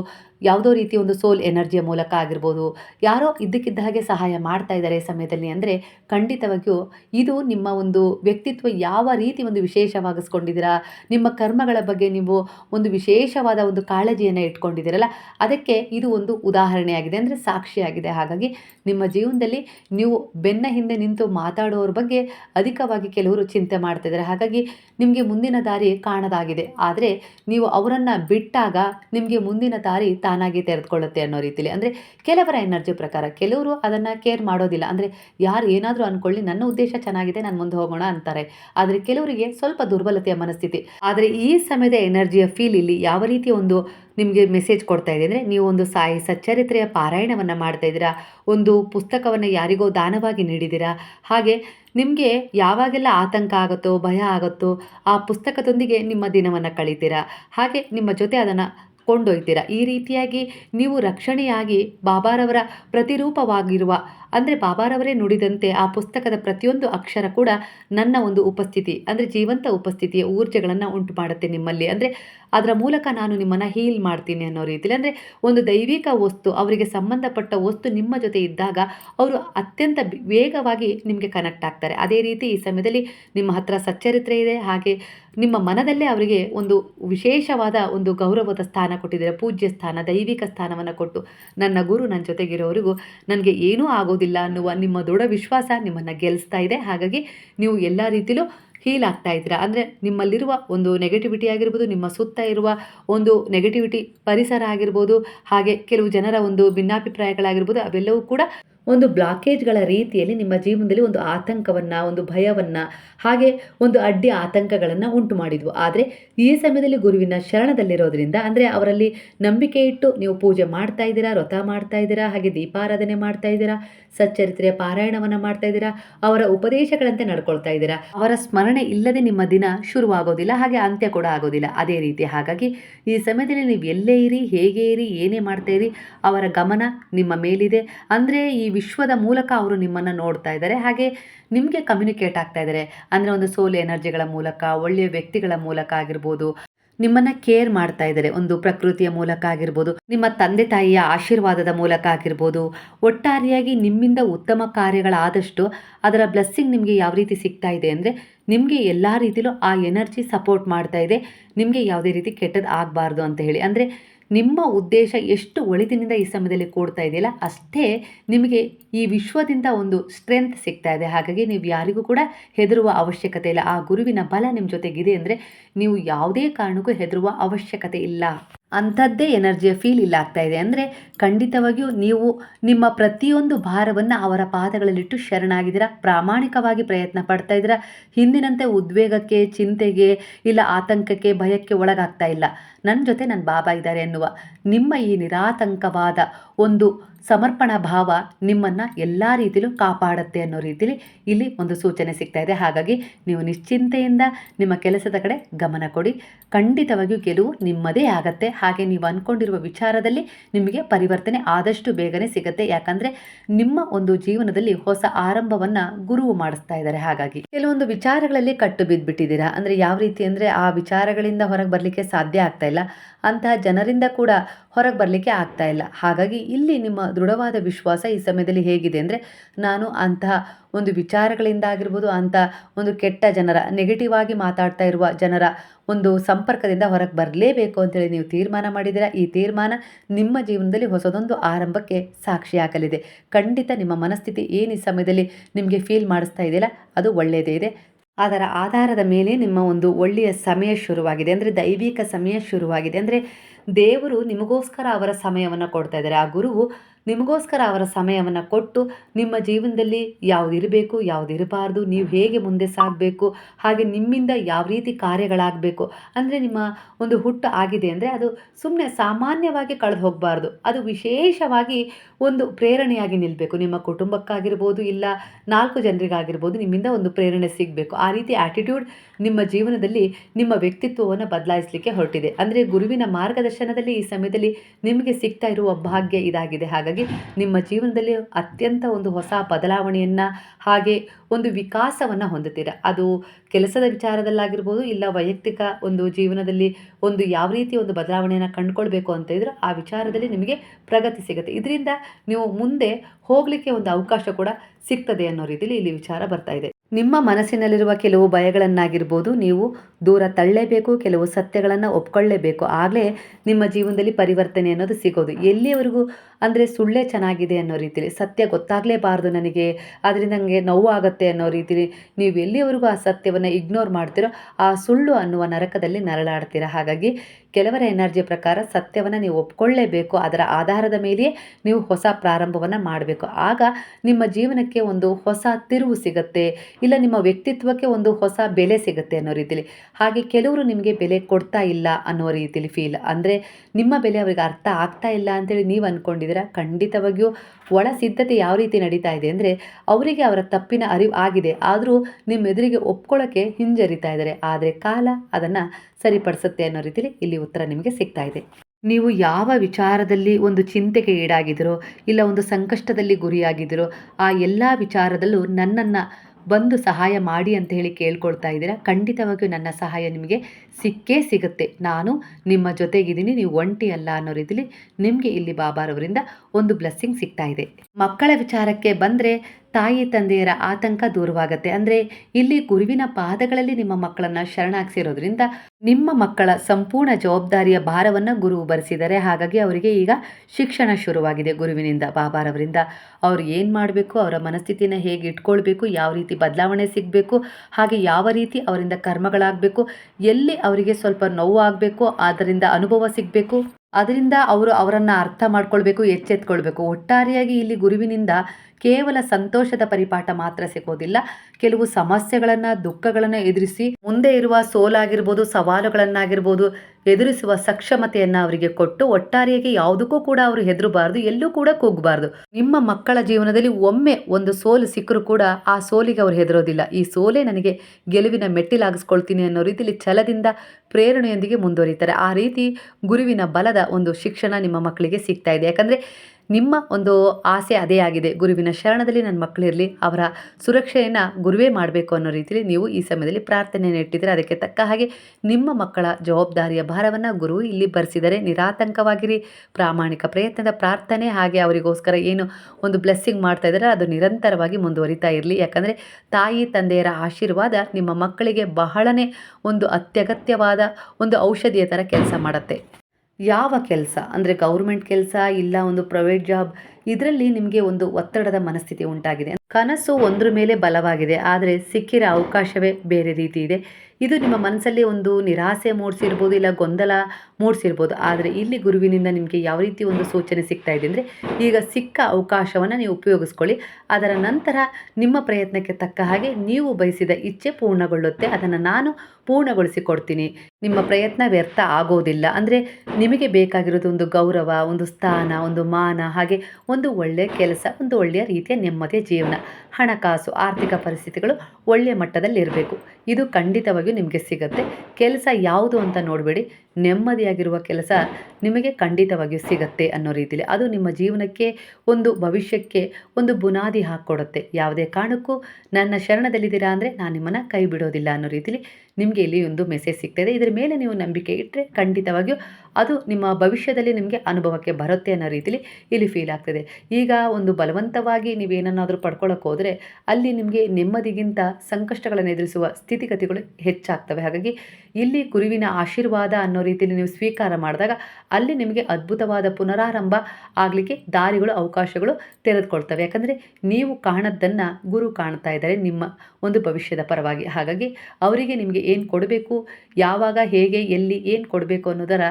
ಯಾವುದೋ ರೀತಿ ಒಂದು ಸೋಲ್ ಎನರ್ಜಿಯ ಮೂಲಕ ಆಗಿರ್ಬೋದು, ಯಾರೋ ಇದ್ದಕ್ಕಿದ್ದ ಹಾಗೆ ಸಹಾಯ ಮಾಡ್ತಾ ಇದ್ದಾರೆ ಸಮಯದಲ್ಲಿ ಅಂದರೆ ಖಂಡಿತವಾಗಿಯೂ ಇದು ನಿಮ್ಮ ಒಂದು ವ್ಯಕ್ತಿತ್ವ ಯಾವ ರೀತಿ ಒಂದು ವಿಶೇಷವಾಗಿಸ್ಕೊಂಡಿದ್ದೀರಾ, ನಿಮ್ಮ ಕರ್ಮಗಳ ಬಗ್ಗೆ ನೀವು ಒಂದು ವಿಶೇಷವಾದ ಒಂದು ಕಾಳಜಿಯನ್ನು ಇಟ್ಕೊಂಡಿದ್ದೀರಲ್ಲ, ಅದಕ್ಕೆ ಇದು ಒಂದು ಉದಾಹರಣೆಯಾಗಿದೆ ಅಂದರೆ ಸಾಕ್ಷಿಯಾಗಿದೆ. ಹಾಗಾಗಿ ನಿಮ್ಮ ಜೀವನದಲ್ಲಿ ನೀವು ಬೆನ್ನ ಹಿಂದೆ ನಿಂತು ಮಾತಾಡೋರ ಬಗ್ಗೆ ಅಧಿಕವಾಗಿ ಕೆಲವರು ಚಿಂತೆ ಮಾಡ್ತಿದ್ದಾರೆ ಹಾಗಾಗಿ ನಿಮಗೆ ಮುಂದಿನ ದಾರಿ ಕಾಣದಾಗಿದೆ. ಆದರೆ ನೀವು ಅವರನ್ನು ಬಿಟ್ಟಾಗ ನಿಮಗೆ ಮುಂದಿನ ದಾರಿ ತಾನಾಗಿ ತೆರೆದುಕೊಳ್ಳುತ್ತೆ ಅನ್ನೋ ರೀತಿಲಿ. ಅಂದರೆ ಕೆಲವರ ಎನರ್ಜಿ ಪ್ರಕಾರ ಕೆಲವರು ಅದನ್ನು ಕೇರ್ ಮಾಡೋದಿಲ್ಲ. ಅಂದರೆ ಯಾರು ಏನಾದರೂ ಅಂದ್ಕೊಳ್ಳಿ ನನ್ನ ಉದ್ದೇಶ ಚೆನ್ನಾಗಿದೆ, ನಾನು ಮುಂದೆ ಹೋಗೋಣ ಅಂತಾರೆ. ಆದರೆ ಕೆಲವರಿಗೆ ಸ್ವಲ್ಪ ದುರ್ಬಲತೆಯ ಮನಸ್ಥಿತಿ. ಆದರೆ ಈ ಸಮಯದ ಎನರ್ಜಿಯ ಫೀಲ್ ಇಲ್ಲಿ ಯಾವ ರೀತಿ ಒಂದು ನಿಮಗೆ ಮೆಸೇಜ್ ಕೊಡ್ತಾ ಇದೆ ಅಂದರೆ, ನೀವು ಒಂದು ಸಾಯಿ ಸಚ್ಚರಿತ್ರೆಯ ಪಾರಾಯಣವನ್ನು ಮಾಡ್ತಾ ಇದ್ದೀರಾ, ಒಂದು ಪುಸ್ತಕವನ್ನು ಯಾರಿಗೋ ದಾನವಾಗಿ ನೀಡಿದ್ದೀರಾ, ಹಾಗೆ ನಿಮಗೆ ಯಾವಾಗೆಲ್ಲ ಆತಂಕ ಆಗುತ್ತೋ, ಭಯ ಆಗುತ್ತೋ, ಆ ಪುಸ್ತಕದೊಂದಿಗೆ ನಿಮ್ಮ ದಿನವನ್ನು ಕಳೀತೀರಾ, ಹಾಗೆ ನಿಮ್ಮ ಜೊತೆ ಅದನ್ನು ಕೊಂಡೊಯ್ತೀರಾ. ಈ ರೀತಿಯಾಗಿ ನೀವು ರಕ್ಷಣೆಯಾಗಿ ಬಾಬಾರವರ ಪ್ರತಿರೂಪವಾಗಿರುವ, ಅಂದರೆ ಬಾಬಾರವರೇ ನುಡಿದಂತೆ ಆ ಪುಸ್ತಕದ ಪ್ರತಿಯೊಂದು ಅಕ್ಷರ ಕೂಡ ನನ್ನ ಒಂದು ಉಪಸ್ಥಿತಿ, ಅಂದರೆ ಜೀವಂತ ಉಪಸ್ಥಿತಿಯ ಊರ್ಜೆಗಳನ್ನು ಉಂಟು ಮಾಡುತ್ತೆ ನಿಮ್ಮಲ್ಲಿ. ಅಂದರೆ ಅದರ ಮೂಲಕ ನಾನು ನಿಮ್ಮನ್ನು ಹೀಲ್ ಮಾಡ್ತೀನಿ ಅನ್ನೋ ರೀತಿಯಲ್ಲಿ ಅಂದರೆ ಒಂದು ದೈವಿಕ ವಸ್ತು, ಅವರಿಗೆ ಸಂಬಂಧಪಟ್ಟ ವಸ್ತು ನಿಮ್ಮ ಜೊತೆ ಇದ್ದಾಗ ಅವರು ಅತ್ಯಂತ ವೇಗವಾಗಿ ನಿಮಗೆ ಕನೆಕ್ಟ್ ಆಗ್ತಾರೆ. ಅದೇ ರೀತಿ ಈ ಸಮಯದಲ್ಲಿ ನಿಮ್ಮ ಹತ್ರ ಸಚ್ಚರಿತ್ರೆ ಇದೆ, ಹಾಗೆ ನಿಮ್ಮ ಮನದಲ್ಲೇ ಅವರಿಗೆ ಒಂದು ವಿಶೇಷವಾದ ಒಂದು ಗೌರವದ ಸ್ಥಾನ ಕೊಟ್ಟಿದ್ದೀರಾ, ಪೂಜ್ಯ ಸ್ಥಾನ, ದೈವಿಕ ಸ್ಥಾನವನ್ನು ಕೊಟ್ಟು ನನ್ನ ಗುರು ನನ್ನ ಜೊತೆಗಿರೋರಿಗೂ ನನಗೆ ಏನೂ ಆಗೋದಿಲ್ಲ ಅನ್ನುವ ನಿಮ್ಮ ದೃಢ ವಿಶ್ವಾಸ ನಿಮ್ಮನ್ನು ಗೆಲ್ಲಿಸ್ತಾ ಇದೆ. ಹಾಗಾಗಿ ನೀವು ಎಲ್ಲ ರೀತಿಲೂ ಹೀಲ್ ಆಗ್ತಾ ಇದ್ದೀರಾ. ಅಂದರೆ ನಿಮ್ಮಲ್ಲಿರುವ ಒಂದು ನೆಗೆಟಿವಿಟಿ ಆಗಿರ್ಬೋದು, ನಿಮ್ಮ ಸುತ್ತ ಇರುವ ಒಂದು ನೆಗೆಟಿವಿಟಿ ಪರಿಸರ ಆಗಿರ್ಬೋದು, ಹಾಗೆ ಕೆಲವು ಜನರ ಒಂದು ಭಿನ್ನಾಭಿಪ್ರಾಯಗಳಾಗಿರ್ಬೋದು, ಅವೆಲ್ಲವೂ ಕೂಡ ಒಂದು ಬ್ಲಾಕೇಜ್ಗಳ ರೀತಿಯಲ್ಲಿ ನಿಮ್ಮ ಜೀವನದಲ್ಲಿ ಒಂದು ಆತಂಕವನ್ನು, ಒಂದು ಭಯವನ್ನು, ಹಾಗೆ ಒಂದು ಅಡ್ಡಿ ಆತಂಕಗಳನ್ನು ಉಂಟು ಮಾಡಿದ್ವು. ಆದರೆ ಈ ಸಮಯದಲ್ಲಿ ಗುರುವಿನ ಶರಣದಲ್ಲಿರೋದ್ರಿಂದ, ಅಂದರೆ ಅವರಲ್ಲಿ ನಂಬಿಕೆ ಇಟ್ಟು ನೀವು ಪೂಜೆ ಮಾಡ್ತಾ ಇದ್ದೀರಾ, ವ್ರತ ಮಾಡ್ತಾ ಇದ್ದೀರಾ, ಹಾಗೆ ದೀಪಾರಾಧನೆ ಮಾಡ್ತಾ ಇದ್ದೀರಾ, ಸಚ್ಚರಿತ್ರೆಯ ಪಾರಾಯಣವನ್ನು ಮಾಡ್ತಾ ಇದ್ದೀರಾ, ಅವರ ಉಪದೇಶಗಳಂತೆ ನಡ್ಕೊಳ್ತಾ ಇದ್ದೀರಾ, ಅವರ ಸ್ಮರಣೆ ಇಲ್ಲದೆ ನಿಮ್ಮ ದಿನ ಶುರುವಾಗೋದಿಲ್ಲ, ಹಾಗೆ ಅಂತ್ಯ ಕೂಡ ಆಗೋದಿಲ್ಲ. ಅದೇ ರೀತಿ ಹಾಗಾಗಿ ಈ ಸಮಯದಲ್ಲಿ ನೀವು ಎಲ್ಲೇ ಇರಿ, ಹೇಗೆ ಇರಿ, ಏನೇ ಮಾಡ್ತಾ ಇರಿ, ಅವರ ಗಮನ ನಿಮ್ಮ ಮೇಲಿದೆ. ಅಂದರೆ ಈ ವಿಶ್ವದ ಮೂಲಕ ಅವರು ನಿಮ್ಮನ್ನು ನೋಡ್ತಾ ಇದ್ದಾರೆ. ಹಾಗೆ ನಿಮಗೆ ಕಮ್ಯುನಿಕೇಟ್ ಆಗ್ತಾ ಇದ್ದಾರೆ. ಅಂದರೆ ಒಂದು ಸೋಲ್ ಎನರ್ಜಿಗಳ ಮೂಲಕ, ಒಳ್ಳೆಯ ವ್ಯಕ್ತಿಗಳ ಮೂಲಕ ಆಗಿರ್ಬೋದು, ನಿಮ್ಮನ್ನ ಕೇರ್ ಮಾಡ್ತಾ ಇದ್ದಾರೆ. ಒಂದು ಪ್ರಕೃತಿಯ ಮೂಲಕ ಆಗಿರ್ಬೋದು, ನಿಮ್ಮ ತಂದೆ ತಾಯಿಯ ಆಶೀರ್ವಾದದ ಮೂಲಕ ಆಗಿರ್ಬೋದು, ಒಟ್ಟಾರೆಯಾಗಿ ನಿಮ್ಮಿಂದ ಉತ್ತಮ ಕಾರ್ಯಗಳಾದಷ್ಟು ಅದರ ಬ್ಲೆಸ್ಸಿಂಗ್ ನಿಮಗೆ ಯಾವ ರೀತಿ ಸಿಗ್ತಾ ಇದೆ ಅಂದರೆ, ನಿಮಗೆ ಎಲ್ಲ ರೀತಿಲೂ ಆ ಎನರ್ಜಿ ಸಪೋರ್ಟ್ ಮಾಡ್ತಾ ಇದೆ. ನಿಮಗೆ ಯಾವುದೇ ರೀತಿ ಕೆಟ್ಟದ್ದು ಆಗಬಾರ್ದು ಅಂತ ಹೇಳಿ. ಅಂದರೆ ನಿಮ್ಮ ಉದ್ದೇಶ ಎಷ್ಟು ಒಳಿತಿನಿಂದ ಈ ಸಮಯದಲ್ಲಿ ಕೂಡ್ತಾ ಇದೆಯಲ್ಲ, ಅಷ್ಟೇ ನಿಮಗೆ ಈ ವಿಶ್ವದಿಂದ ಒಂದು ಸ್ಟ್ರೆಂತ್ ಸಿಗ್ತಾ ಇದೆ. ಹಾಗಾಗಿ ನೀವು ಯಾರಿಗೂ ಕೂಡ ಹೆದರುವ ಅವಶ್ಯಕತೆ ಇಲ್ಲ. ಆ ಗುರುವಿನ ಬಲ ನಿಮ್ಮ ಜೊತೆಗಿದೆ ಅಂದರೆ ನೀವು ಯಾವುದೇ ಕಾರಣಕ್ಕೂ ಹೆದರುವ ಅವಶ್ಯಕತೆ ಇಲ್ಲ. ಅಂಥದ್ದೇ ಎನರ್ಜಿಯ ಫೀಲ್ ಇಲ್ಲ ಆಗ್ತಾ ಇದೆ. ಅಂದರೆ ಖಂಡಿತವಾಗಿಯೂ ನೀವು ನಿಮ್ಮ ಪ್ರತಿಯೊಂದು ಭಾರವನ್ನು ಅವರ ಪಾದಗಳಲ್ಲಿಟ್ಟು ಶರಣಾಗಿದ್ದೀರಾ? ಪ್ರಾಮಾಣಿಕವಾಗಿ ಪ್ರಯತ್ನ ಪಡ್ತಾ ಇದ್ದೀರಾ? ಹಿಂದಿನಂತೆ ಉದ್ವೇಗಕ್ಕೆ, ಚಿಂತೆಗೆ, ಇಲ್ಲ ಆತಂಕಕ್ಕೆ, ಭಯಕ್ಕೆ ಒಳಗಾಗ್ತಾ ಇಲ್ಲ. ನನ್ನ ಜೊತೆ ನನ್ನ ಬಾಬಾ ಇದ್ದಾರೆ ಎನ್ನುವ ನಿಮ್ಮ ಈ ನಿರಾತಂಕವಾದ ಒಂದು ಸಮರ್ಪಣಾ ಭಾವ ನಿಮ್ಮನ್ನು ಎಲ್ಲ ರೀತಿಯಲ್ಲೂ ಕಾಪಾಡುತ್ತೆ ಅನ್ನೋ ರೀತಿಲಿ ಇಲ್ಲಿ ಒಂದು ಸೂಚನೆ ಸಿಗ್ತಾ ಇದೆ. ಹಾಗಾಗಿ ನೀವು ನಿಶ್ಚಿಂತೆಯಿಂದ ನಿಮ್ಮ ಕೆಲಸದ ಕಡೆ ಗಮನ ಕೊಡಿ. ಖಂಡಿತವಾಗಿಯೂ ಗೆಲುವು ನಿಮ್ಮದೇ ಆಗತ್ತೆ. ಹಾಗೆ ನೀವು ಅಂದ್ಕೊಂಡಿರುವ ವಿಚಾರದಲ್ಲಿ ನಿಮಗೆ ಪರಿವರ್ತನೆ ಆದಷ್ಟು ಬೇಗನೆ ಸಿಗುತ್ತೆ. ಯಾಕಂದರೆ ನಿಮ್ಮ ಒಂದು ಜೀವನದಲ್ಲಿ ಹೊಸ ಆರಂಭವನ್ನು ಗುರುವು ಮಾಡಿಸ್ತಾ ಇದ್ದಾರೆ. ಹಾಗಾಗಿ ಕೆಲವೊಂದು ವಿಚಾರಗಳಲ್ಲಿ ಕಟ್ಟು ಬಿದ್ದುಬಿಟ್ಟಿದ್ದೀರಾ ಅಂದರೆ ಯಾವ ರೀತಿ ಅಂದರೆ ಆ ವಿಚಾರಗಳಿಂದ ಹೊರಗೆ ಬರಲಿಕ್ಕೆ ಸಾಧ್ಯ ಆಗ್ತಾ ಇಲ್ಲ. ಅಂತಹ ಜನರಿಂದ ಕೂಡ ಹೊರಗೆ ಬರಲಿಕ್ಕೆ ಆಗ್ತಾ ಇಲ್ಲ. ಹಾಗಾಗಿ ಇಲ್ಲಿ ನಿಮ್ಮ ದೃಢವಾದ ವಿಶ್ವಾಸ ಈ ಸಮಯದಲ್ಲಿ ಹೇಗಿದೆ ಅಂದರೆ ನಾನು ಅಂತಹ ಒಂದು ವಿಚಾರಗಳಿಂದ ಆಗಿರ್ಬೋದು ಅಂತ ಒಂದು ಕೆಟ್ಟ ಜನರ ನೆಗೆಟಿವ್ ಆಗಿ ಮಾತಾಡ್ತಾ ಇರುವ ಜನರ ಒಂದು ಸಂಪರ್ಕದಿಂದ ಹೊರಗೆ ಬರಲೇಬೇಕು ಅಂತೇಳಿ ನೀವು ತೀರ್ಮಾನ ಮಾಡಿದ್ದೀರಾ? ಈ ತೀರ್ಮಾನ ನಿಮ್ಮ ಜೀವನದಲ್ಲಿ ಹೊಸದೊಂದು ಆರಂಭಕ್ಕೆ ಸಾಕ್ಷಿಯಾಗಲಿದೆ. ಖಂಡಿತ ನಿಮ್ಮ ಮನಸ್ಥಿತಿ ಏನು ಈ ಸಮಯದಲ್ಲಿ ನಿಮಗೆ ಫೀಲ್ ಮಾಡಿಸ್ತಾ ಇದೆಯಲ್ಲ, ಅದು ಒಳ್ಳೆಯದೇ ಇದೆ. ಅದರ ಆಧಾರದ ಮೇಲೆ ನಿಮ್ಮ ಒಂದು ಒಳ್ಳೆಯ ಸಮಯ ಶುರುವಾಗಿದೆ. ಅಂದರೆ ದೈವಿಕ ಸಮಯ ಶುರುವಾಗಿದೆ. ಅಂದರೆ ದೇವರು ನಿಮಗೋಸ್ಕರ ಅವರ ಸಮಯವನ್ನು ಕೊಡ್ತಾ ಇದ್ದಾರೆ. ಆ ಗುರುವು ನಿಮಗೋಸ್ಕರ ಅವರ ಸಮಯವನ್ನು ಕೊಟ್ಟು ನಿಮ್ಮ ಜೀವನದಲ್ಲಿ ಯಾವುದಿರಬೇಕು ಯಾವುದಿರಬಾರ್ದು ನೀವು ಹೇಗೆ ಮುಂದೆ ಸಾಗಬೇಕು, ಹಾಗೆ ನಿಮ್ಮಿಂದ ಯಾವ ರೀತಿ ಕಾರ್ಯಗಳಾಗಬೇಕು, ಅಂದರೆ ನಿಮ್ಮ ಒಂದು ಹುಟ್ಟು ಆಗಿದೆ. ಅಂದರೆ ಅದು ಸುಮ್ಮನೆ ಸಾಮಾನ್ಯವಾಗಿ ಕಳೆದು ಹೋಗಬಾರ್ದು. ಅದು ವಿಶೇಷವಾಗಿ ಒಂದು ಪ್ರೇರಣೆಯಾಗಿ ನಿಲ್ಲಬೇಕು ನಿಮ್ಮ ಕುಟುಂಬಕ್ಕಾಗಿರ್ಬೋದು ಇಲ್ಲ, ನಾಲ್ಕು ಜನರಿಗಾಗಿರ್ಬೋದು ನಿಮ್ಮಿಂದ ಒಂದು ಪ್ರೇರಣೆ ಸಿಗಬೇಕು. ಆ ರೀತಿ ಆ್ಯಟಿಟ್ಯೂಡ್ ನಿಮ್ಮ ಜೀವನದಲ್ಲಿ ನಿಮ್ಮ ವ್ಯಕ್ತಿತ್ವವನ್ನು ಬದಲಾಯಿಸಲಿಕ್ಕೆ ಹೊರಟಿದೆ. ಅಂದರೆ ಗುರುವಿನ ಮಾರ್ಗದರ್ಶನದಲ್ಲಿ ಈ ಸಮಯದಲ್ಲಿ ನಿಮಗೆ ಸಿಗ್ತಾ ಇರುವ ಭಾಗ್ಯ ಇದಾಗಿದೆ. ಹಾಗಾಗಿ ನಿಮ್ಮ ಜೀವನದಲ್ಲಿ ಅತ್ಯಂತ ಒಂದು ಹೊಸ ಬದಲಾವಣೆಯನ್ನು ಹಾಗೆ ಒಂದು ವಿಕಾಸವನ್ನು ಹೊಂದುತ್ತೀರಾ. ಅದು ಕೆಲಸದ ವಿಚಾರದಲ್ಲಾಗಿರ್ಬೋದು, ಇಲ್ಲ ವೈಯಕ್ತಿಕ ಒಂದು ಜೀವನದಲ್ಲಿ ಒಂದು ಯಾವ ರೀತಿ ಒಂದು ಬದಲಾವಣೆಯನ್ನು ಕಂಡುಕೊಳ್ಬೇಕು ಅಂತ ಇದ್ರೆ ಆ ವಿಚಾರದಲ್ಲಿ ನಿಮಗೆ ಪ್ರಗತಿ ಸಿಗುತ್ತೆ. ಇದರಿಂದ ನೀವು ಮುಂದೆ ಹೋಗಲಿಕ್ಕೆ ಒಂದು ಅವಕಾಶ ಕೂಡ ಸಿಗ್ತದೆ ಅನ್ನೋ ರೀತಿಯಲ್ಲಿ ಇಲ್ಲಿ ವಿಚಾರ ಬರ್ತಾ ಇದೆ. ನಿಮ್ಮ ಮನಸ್ಸಿನಲ್ಲಿರುವ ಕೆಲವು ಭಯಗಳನ್ನಾಗಿರ್ಬೋದು, ನೀವು ದೂರ ತಳ್ಳಲೇಬೇಕು ಕೆಲವು ಸತ್ಯಗಳನ್ನು ಒಪ್ಕೊಳ್ಳೇಬೇಕು. ಆಗಲೇ ನಿಮ್ಮ ಜೀವನದಲ್ಲಿ ಪರಿವರ್ತನೆ ಅನ್ನೋದು ಸಿಗೋದು. ಎಲ್ಲಿಯವರೆಗೂ ಅಂದರೆ ಸುಳ್ಳೇ ಚೆನ್ನಾಗಿದೆ ಅನ್ನೋ ರೀತಿಲಿ, ಸತ್ಯ ಗೊತ್ತಾಗಲೇಬಾರ್ದು ನನಗೆ ಅದರಿಂದ ನನಗೆ ನೋವಾಗುತ್ತೆ ಅನ್ನೋ ರೀತಿಲಿ ನೀವು ಎಲ್ಲಿಯವರೆಗೂ ಆ ಸತ್ಯವನ್ನು ಇಗ್ನೋರ್ ಮಾಡ್ತೀರೋ, ಆ ಸುಳ್ಳು ಅನ್ನುವ ನರಕದಲ್ಲಿ ನರಳಾಡ್ತೀರ. ಹಾಗಾಗಿ ಕೆಲವರ ಎನರ್ಜಿ ಪ್ರಕಾರ ಸತ್ಯವನ್ನು ನೀವು ಒಪ್ಕೊಳ್ಳೇಬೇಕು, ಅದರ ಆಧಾರದ ಮೇಲೆಯೇ ನೀವು ಹೊಸ ಪ್ರಾರಂಭವನ್ನು ಮಾಡಬೇಕು. ಆಗ ನಿಮ್ಮ ಜೀವನಕ್ಕೆ ಒಂದು ಹೊಸ ತಿರುವು ಸಿಗುತ್ತೆ, ಇಲ್ಲ ನಿಮ್ಮ ವ್ಯಕ್ತಿತ್ವಕ್ಕೆ ಒಂದು ಹೊಸ ಬೆಲೆ ಸಿಗುತ್ತೆ ಅನ್ನೋ ರೀತಿಲಿ. ಹಾಗೆ ಕೆಲವರು ನಿಮಗೆ ಬೆಲೆ ಕೊಡ್ತಾ ಇಲ್ಲ ಅನ್ನೋ ರೀತಿಲಿ ಫೀಲ್ ಅಂದರೆ ನಿಮ್ಮ ಬೆಲೆ ಅವರಿಗೆ ಅರ್ಥ ಆಗ್ತಾ ಇಲ್ಲ ಅಂತೇಳಿ ನೀವು ಅಂದ್ಕೊಂಡಿದ್ದೀರಾ ಖಂಡಿತವಾಗಿಯೂ ಒಳ ಸಿದ್ಧತೆ ಯಾವ ರೀತಿ ನಡೀತಾ ಇದೆ ಅಂದರೆ ಅವರಿಗೆ ಅವರ ತಪ್ಪಿನ ಅರಿವು ಆಗಿದೆ. ಆದರೂ ನಿಮ್ಮ ಎದುರಿಗೆ ಒಪ್ಕೊಳ್ಳೋಕ್ಕೆ ಹಿಂಜರಿತಾ ಇದ್ದಾರೆ. ಆದರೆ ಕಾಲ ಅದನ್ನು ಸರಿಪಡಿಸುತ್ತೆ ಅನ್ನೋ ರೀತಿಯಲ್ಲಿ ಇಲ್ಲಿ ಉತ್ತರ ನಿಮಗೆ ಸಿಗ್ತಾ ಇದೆ. ನೀವು ಯಾವ ವಿಚಾರದಲ್ಲಿ ಒಂದು ಚಿಂತೆಗೆ ಈಡಾಗಿದ್ದೀರೋ, ಇಲ್ಲ ಒಂದು ಸಂಕಷ್ಟದಲ್ಲಿ ಗುರಿಯಾಗಿದ್ದೀರೋ, ಆ ಎಲ್ಲ ವಿಚಾರದಲ್ಲೂ ನನ್ನನ್ನು ಬಂದು ಸಹಾಯ ಮಾಡಿ ಅಂತ ಹೇಳಿ ಕೇಳ್ಕೊಳ್ತಾ ಇದ್ದೀರಾ? ಖಂಡಿತವಾಗಿಯೂ ನನ್ನ ಸಹಾಯ ನಿಮಗೆ ಸಿಕ್ಕೇ ಸಿಗುತ್ತೆ. ನಾನು ನಿಮ್ಮ ಜೊತೆಗಿದ್ದೀನಿ, ನೀವು ಒಂಟಿ ಅಲ್ಲ ಅನ್ನೋ ರೀತಿಲಿ ನಿಮಗೆ ಇಲ್ಲಿ ಬಾಬಾರವರಿಂದ ಒಂದು ಬ್ಲೆಸ್ಸಿಂಗ್ ಸಿಗ್ತಾ ಇದೆ. ಮಕ್ಕಳ ವಿಚಾರಕ್ಕೆ ಬಂದರೆ ತಾಯಿ ತಂದೆಯರ ಆತಂಕ ದೂರವಾಗುತ್ತೆ. ಅಂದರೆ ಇಲ್ಲಿ ಗುರುವಿನ ಪಾದಗಳಲ್ಲಿ ನಿಮ್ಮ ಮಕ್ಕಳನ್ನು ಶರಣಾಗಿಸಿರೋದ್ರಿಂದ ನಿಮ್ಮ ಮಕ್ಕಳ ಸಂಪೂರ್ಣ ಜವಾಬ್ದಾರಿಯ ಭಾರವನ್ನು ಗುರು ಬರೆಸಿದ್ದಾರೆ. ಹಾಗಾಗಿ ಅವರಿಗೆ ಈಗ ಶಿಕ್ಷಣ ಶುರುವಾಗಿದೆ ಗುರುವಿನಿಂದ ಬಾಬಾರವರಿಂದ ಅವ್ರು ಏನು ಮಾಡಬೇಕು, ಅವರ ಮನಸ್ಥಿತಿನ ಹೇಗೆ ಇಟ್ಕೊಳ್ಬೇಕು, ಯಾವ ರೀತಿ ಬದಲಾವಣೆ ಸಿಗಬೇಕು, ಹಾಗೆ ಯಾವ ರೀತಿ ಅವರಿಂದ ಕರ್ಮಗಳಾಗಬೇಕು, ಎಲ್ಲಿ ಅವರಿಗೆ ಸ್ವಲ್ಪ ನೋವು ಆಗಬೇಕು ಅದರಿಂದ ಅನುಭವ ಸಿಗಬೇಕು. ಅದರಿಂದ ಅವರು ಅವರನ್ನು ಅರ್ಥ ಮಾಡ್ಕೊಳ್ಬೇಕು, ಎಚ್ಚೆತ್ಕೊಳ್ಬೇಕು. ಒಟ್ಟಾರೆಯಾಗಿ ಇಲ್ಲಿ ಗುರುವಿನಿಂದ ಕೇವಲ ಸಂತೋಷದ ಪರಿಪಾಠ ಮಾತ್ರ ಸಿಗೋದಿಲ್ಲ. ಕೆಲವು ಸಮಸ್ಯೆಗಳನ್ನು, ದುಃಖಗಳನ್ನು ಎದುರಿಸಿ, ಮುಂದೆ ಇರುವ ಸೋಲಾಗಿರ್ಬೋದು, ಸವಾಲುಗಳನ್ನಾಗಿರ್ಬೋದು, ಎದುರಿಸುವ ಸಕ್ಷಮತೆಯನ್ನು ಅವರಿಗೆ ಕೊಟ್ಟು ಒಟ್ಟಾರೆಯಾಗಿ ಯಾವುದಕ್ಕೂ ಕೂಡ ಅವರು ಹೆದರಬಾರ್ದು, ಎಲ್ಲೂ ಕೂಡ ಕುಗ್ಗಬಾರ್ದು ನಿಮ್ಮ ಮಕ್ಕಳ ಜೀವನದಲ್ಲಿ ಒಮ್ಮೆ ಒಂದು ಸೋಲು ಸಿಕ್ಕರೂ ಕೂಡ ಆ ಸೋಲಿಗೆ ಅವರು ಹೆದರೋದಿಲ್ಲ. ಈ ಸೋಲೇ ನನಗೆ ಗೆಲುವಿನ ಮೆಟ್ಟಿಲಾಗಿಸ್ಕೊಳ್ತೀನಿ ಅನ್ನೋ ರೀತಿಯಲ್ಲಿ ಛಲದಿಂದ ಪ್ರೇರಣೆಯೊಂದಿಗೆ ಮುಂದುವರಿತಾರೆ. ಆ ರೀತಿ ಗುರುವಿನ ಬಲದ ಒಂದು ಶಿಕ್ಷಣ ನಿಮ್ಮ ಮಕ್ಕಳಿಗೆ ಸಿಗ್ತಾ ಇದೆ. ಯಾಕಂದರೆ ನಿಮ್ಮ ಒಂದು ಆಸೆ ಅದೇ ಆಗಿದೆ. ಗುರುವಿನ ಶರಣದಲ್ಲಿ ನನ್ನ ಮಕ್ಕಳಿರಲಿ, ಅವರ ಸುರಕ್ಷೆಯನ್ನು ಗುರುವೇ ಮಾಡಬೇಕು ಅನ್ನೋ ರೀತಿಯಲ್ಲಿ ನೀವು ಈ ಸಮಯದಲ್ಲಿ ಪ್ರಾರ್ಥನೆಯನ್ನು ಇಟ್ಟಿದ್ದರೆ. ಅದಕ್ಕೆ ತಕ್ಕ ಹಾಗೆ ನಿಮ್ಮ ಮಕ್ಕಳ ಜವಾಬ್ದಾರಿಯ ಭಾರವನ್ನು ಗುರು ಇಲ್ಲಿ ಭರಿಸಿದರೆ ನಿರಾತಂಕವಾಗಿರಿ. ಪ್ರಾಮಾಣಿಕ ಪ್ರಯತ್ನದ ಪ್ರಾರ್ಥನೆ ಹಾಗೆ ಅವರಿಗೋಸ್ಕರ ಏನು ಒಂದು ಬ್ಲೆಸ್ಸಿಂಗ್ ಮಾಡ್ತಾ ಇದ್ದಾರೆ ಅದು ನಿರಂತರವಾಗಿ ಮುಂದುವರಿತಾ ಇರಲಿ. ಯಾಕಂದರೆ ತಾಯಿ, ತಂದೆಯರ ಆಶೀರ್ವಾದ ನಿಮ್ಮ ಮಕ್ಕಳಿಗೆ ಬಹಳನೇ ಒಂದು ಅತ್ಯಗತ್ಯವಾದ ಒಂದು ಔಷಧಿಯ ಥರ ಕೆಲಸ ಮಾಡುತ್ತೆ. ಯಾವ ಕೆಲಸ? ಅಂದರೆ ಗೌರ್ಮೆಂಟ್ ಕೆಲಸ ಇಲ್ಲ, ಒಂದು ಪ್ರೈವೇಟ್ ಜಾಬ್ ಇದರಲ್ಲಿ ನಿಮಗೆ ಒಂದು ಒತ್ತಡದ ಮನಸ್ಥಿತಿ ಉಂಟಾಗಿದೆ. ಕನಸು ಒಂದ್ರ ಮೇಲೆ ಬಲವಾಗಿದೆ, ಆದರೆ ಸಿಕ್ಕಿರೋ ಅವಕಾಶವೇ ಬೇರೆ ರೀತಿ ಇದೆ. ಇದು ನಿಮ್ಮ ಮನಸ್ಸಲ್ಲಿ ಒಂದು ನಿರಾಸೆ ಮೂಡಿಸಿರ್ಬೋದು ಇಲ್ಲ ಗೊಂದಲ ಮೂಡಿಸಿರ್ಬೋದು. ಆದರೆ ಇಲ್ಲಿ ಗುರುವಿನಿಂದ ನಿಮಗೆ ಯಾವ ರೀತಿ ಒಂದು ಸೂಚನೆ ಸಿಗ್ತಾ ಇದೆ ಅಂದರೆ ಈಗ ಸಿಕ್ಕ ಅವಕಾಶವನ್ನು ನೀವು ಉಪಯೋಗಿಸ್ಕೊಳ್ಳಿ. ಅದರ ನಂತರ ನಿಮ್ಮ ಪ್ರಯತ್ನಕ್ಕೆ ತಕ್ಕ ಹಾಗೆ ನೀವು ಬಯಸಿದ ಇಚ್ಛೆ ಪೂರ್ಣಗೊಳ್ಳುತ್ತೆ. ಅದನ್ನು ನಾನು ಪೂರ್ಣಗೊಳಿಸಿಕೊಡ್ತೀನಿ. ನಿಮ್ಮ ಪ್ರಯತ್ನ ವ್ಯರ್ಥ ಆಗೋದಿಲ್ಲ. ಅಂದರೆ ನಿಮಗೆ ಬೇಕಾಗಿರೋದು ಒಂದು ಗೌರವ, ಒಂದು ಸ್ಥಾನ, ಒಂದು ಮಾನ, ಹಾಗೆ ಒಂದು ಒಳ್ಳೆಯ ಕೆಲಸ, ಒಂದು ಒಳ್ಳೆಯ ರೀತಿಯ ನೆಮ್ಮದಿಯ ಜೀವನ. ಹಣಕಾಸು, ಆರ್ಥಿಕ ಪರಿಸ್ಥಿತಿಗಳು ಒಳ್ಳೆಯ ಮಟ್ಟದಲ್ಲಿರಬೇಕು. ಇದು ಖಂಡಿತವಾಗಿಯೂ ನಿಮಗೆ ಸಿಗುತ್ತೆ. ಕೆಲಸ ಯಾವುದು ಅಂತ ನೋಡಬೇಡಿ. ನೆಮ್ಮದಿಯಾಗಿರುವ ಕೆಲಸ ನಿಮಗೆ ಖಂಡಿತವಾಗಿಯೂ ಸಿಗತ್ತೆ ಅನ್ನೋ ರೀತಿಯಲ್ಲಿ ಅದು ನಿಮ್ಮ ಜೀವನಕ್ಕೆ ಒಂದು ಭವಿಷ್ಯಕ್ಕೆ ಒಂದು ಬುನಾದಿ ಹಾಕ್ಕೊಡುತ್ತೆ ಯಾವುದೇ ಕಾರಣಕ್ಕೂ ನನ್ನ ಶರಣದಲ್ಲಿದ್ದೀರಾ ಅಂದರೆ ನಾನು ನಿಮ್ಮನ್ನು ಕೈ ಬಿಡೋದಿಲ್ಲ ಅನ್ನೋ ರೀತಿಲಿ ನಿಮಗೆ ಇಲ್ಲಿ ಒಂದು ಮೆಸೇಜ್ ಸಿಗ್ತದೆ ಇದರ ಮೇಲೆ ನೀವು ನಂಬಿಕೆ ಇಟ್ಟರೆ ಖಂಡಿತವಾಗಿಯೂ ಅದು ನಿಮ್ಮ ಭವಿಷ್ಯದಲ್ಲಿ ನಿಮಗೆ ಅನುಭವಕ್ಕೆ ಬರುತ್ತೆ ಅನ್ನೋ ರೀತಿಲಿ ಇಲ್ಲಿ ಫೀಲ್ ಆಗ್ತದೆ. ಈಗ ಒಂದು ಬಲವಂತವಾಗಿ ನೀವೇನನ್ನಾದರೂ ಪಡ್ಕೊಳ್ಳೋಕೆ ಹೋದರೆ ಅಲ್ಲಿ ನಿಮಗೆ ನೆಮ್ಮದಿಗಿಂತ ಸಂಕಷ್ಟಗಳನ್ನು ಎದುರಿಸುವ ಸ್ಥಿತಿಗತಿಗಳು ಹೆಚ್ಚಾಗ್ತವೆ. ಹಾಗಾಗಿ ಇಲ್ಲಿ ಗುರುವಿನ ಆಶೀರ್ವಾದ ಅನ್ನೋ ರೀತಿಯಲ್ಲಿ ನೀವು ಸ್ವೀಕಾರ ಮಾಡಿದಾಗ ಅಲ್ಲಿ ನಿಮಗೆ ಅದ್ಭುತವಾದ ಪುನರಾರಂಭ ಆಗಲಿಕ್ಕೆ ದಾರಿಗಳು, ಅವಕಾಶಗಳು ತೆರೆದುಕೊಳ್ತವೆ. ಯಾಕಂದರೆ ನೀವು ಕಾಣದ್ದನ್ನು ಗುರು ಕಾಣ್ತಾ ಇದ್ದಾರೆ ನಿಮ್ಮ ಒಂದು ಭವಿಷ್ಯದ ಪರವಾಗಿ. ಹಾಗಾಗಿ ಅವರಿಗೆ ನಿಮಗೆ ಏನು ಕೊಡಬೇಕು, ಯಾವಾಗ, ಹೇಗೆ, ಎಲ್ಲಿ ಏನು ಕೊಡಬೇಕು ಅನ್ನೋದರ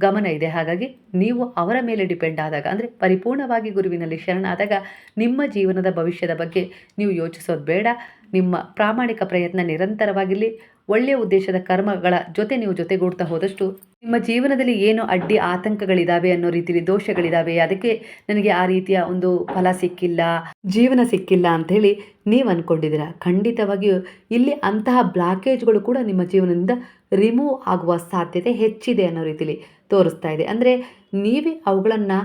ಗಮನ ಇದೆ. ಹಾಗಾಗಿ ನೀವು ಅವರ ಮೇಲೆ ಡಿಪೆಂಡ್ ಆದಾಗ, ಅಂದರೆ ಪರಿಪೂರ್ಣವಾಗಿ ಗುರುವಿನಲ್ಲಿ ಶರಣಾದಾಗ ನಿಮ್ಮ ಜೀವನದ ಭವಿಷ್ಯದ ಬಗ್ಗೆ ನೀವು ಯೋಚಿಸೋದು ಬೇಡ. ನಿಮ್ಮ ಪ್ರಾಮಾಣಿಕ ಪ್ರಯತ್ನ ನಿರಂತರವಾಗಿರಲಿ. ಒಳ್ಳೆಯ ಉದ್ದೇಶದ ಕರ್ಮಗಳ ಜೊತೆ ನೀವು ಜೊತೆಗೂಡ್ತಾ ಹೋದಷ್ಟು ನಿಮ್ಮ ಜೀವನದಲ್ಲಿ ಏನು ಅಡ್ಡಿ ಆತಂಕಗಳಿದ್ದಾವೆ ಅನ್ನೋ ರೀತಿಯಲ್ಲಿ ದೋಷಗಳಿದ್ದಾವೆ ಅದಕ್ಕೆ ನನಗೆ ಆ ರೀತಿಯ ಒಂದು ಫಲ ಸಿಕ್ಕಿಲ್ಲ, ಜೀವನ ಸಿಕ್ಕಿಲ್ಲ ಅಂಥೇಳಿ ನೀವು ಅಂದ್ಕೊಂಡಿದ್ದೀರಾ ಖಂಡಿತವಾಗಿಯೂ ಇಲ್ಲಿ ಅಂತಹ ಬ್ಲಾಕೇಜ್ಗಳು ಕೂಡ ನಿಮ್ಮ ಜೀವನದಿಂದ ರಿಮೂವ್ ಆಗುವ ಸಾಧ್ಯತೆ ಹೆಚ್ಚಿದೆ ಅನ್ನೋ ರೀತಿಯಲ್ಲಿ ತೋರಿಸ್ತಾ ಇದೆ. ಅಂದರೆ ನೀವೇ ಅವುಗಳನ್ನು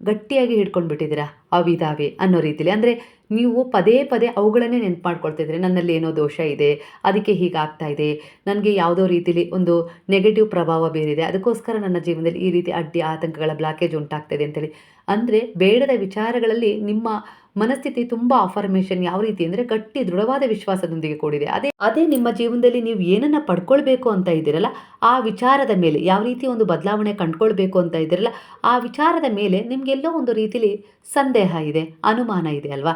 ಗಟ್ಟಿಯಾಗಿ ಹಿಡ್ಕೊಂಡು ಬಿಟ್ಟಿದ್ದೀರಾ ಅವಿದಾವೆ ಅನ್ನೋ ರೀತಿಲಿ. ಅಂದರೆ ನೀವು ಪದೇ ಪದೇ ಅವುಗಳನ್ನೇ ನೆನ್ಪು ಮಾಡ್ಕೊಳ್ತಿದ್ರೆ ನನ್ನಲ್ಲಿ ಏನೋ ದೋಷ ಇದೆ, ಅದಕ್ಕೆ ಹೀಗಾಗ್ತಾ ಇದೆ, ನನಗೆ ಯಾವುದೋ ರೀತಿಲಿ ಒಂದು ನೆಗೆಟಿವ್ ಪ್ರಭಾವ ಬೀರಿದೆ, ಅದಕ್ಕೋಸ್ಕರ ನನ್ನ ಜೀವನದಲ್ಲಿ ಈ ರೀತಿ ಅಡ್ಡಿ ಆತಂಕಗಳ ಬ್ಲಾಕೇಜ್ ಉಂಟಾಗ್ತದೆ ಅಂತೇಳಿ. ಅಂದರೆ ಬೇಡದ ವಿಚಾರಗಳಲ್ಲಿ ನಿಮ್ಮ ಮನಸ್ಥಿತಿ ತುಂಬ ಅಫರ್ಮೇಷನ್ ಯಾವ ರೀತಿ ಅಂದರೆ ಗಟ್ಟಿ ದೃಢವಾದ ವಿಶ್ವಾಸದೊಂದಿಗೆ ಕೂಡಿದೆ. ಅದೇ ಅದೇ ನಿಮ್ಮ ಜೀವನದಲ್ಲಿ ನೀವು ಏನನ್ನ ಪಡ್ಕೊಳ್ಬೇಕು ಅಂತ ಇದ್ದೀರಲ್ಲ, ಆ ವಿಚಾರದ ಮೇಲೆ ಯಾವ ರೀತಿ ಒಂದು ಬದಲಾವಣೆ ಕಂಡ್ಕೊಳ್ಬೇಕು ಅಂತ ಇದ್ದೀರಲ್ಲ, ಆ ವಿಚಾರದ ಮೇಲೆ ನಿಮ್ಗೆಲ್ಲೋ ಒಂದು ರೀತಿಲಿ ಸಂದೇಹ ಇದೆ, ಅನುಮಾನ ಇದೆ ಅಲ್ವಾ?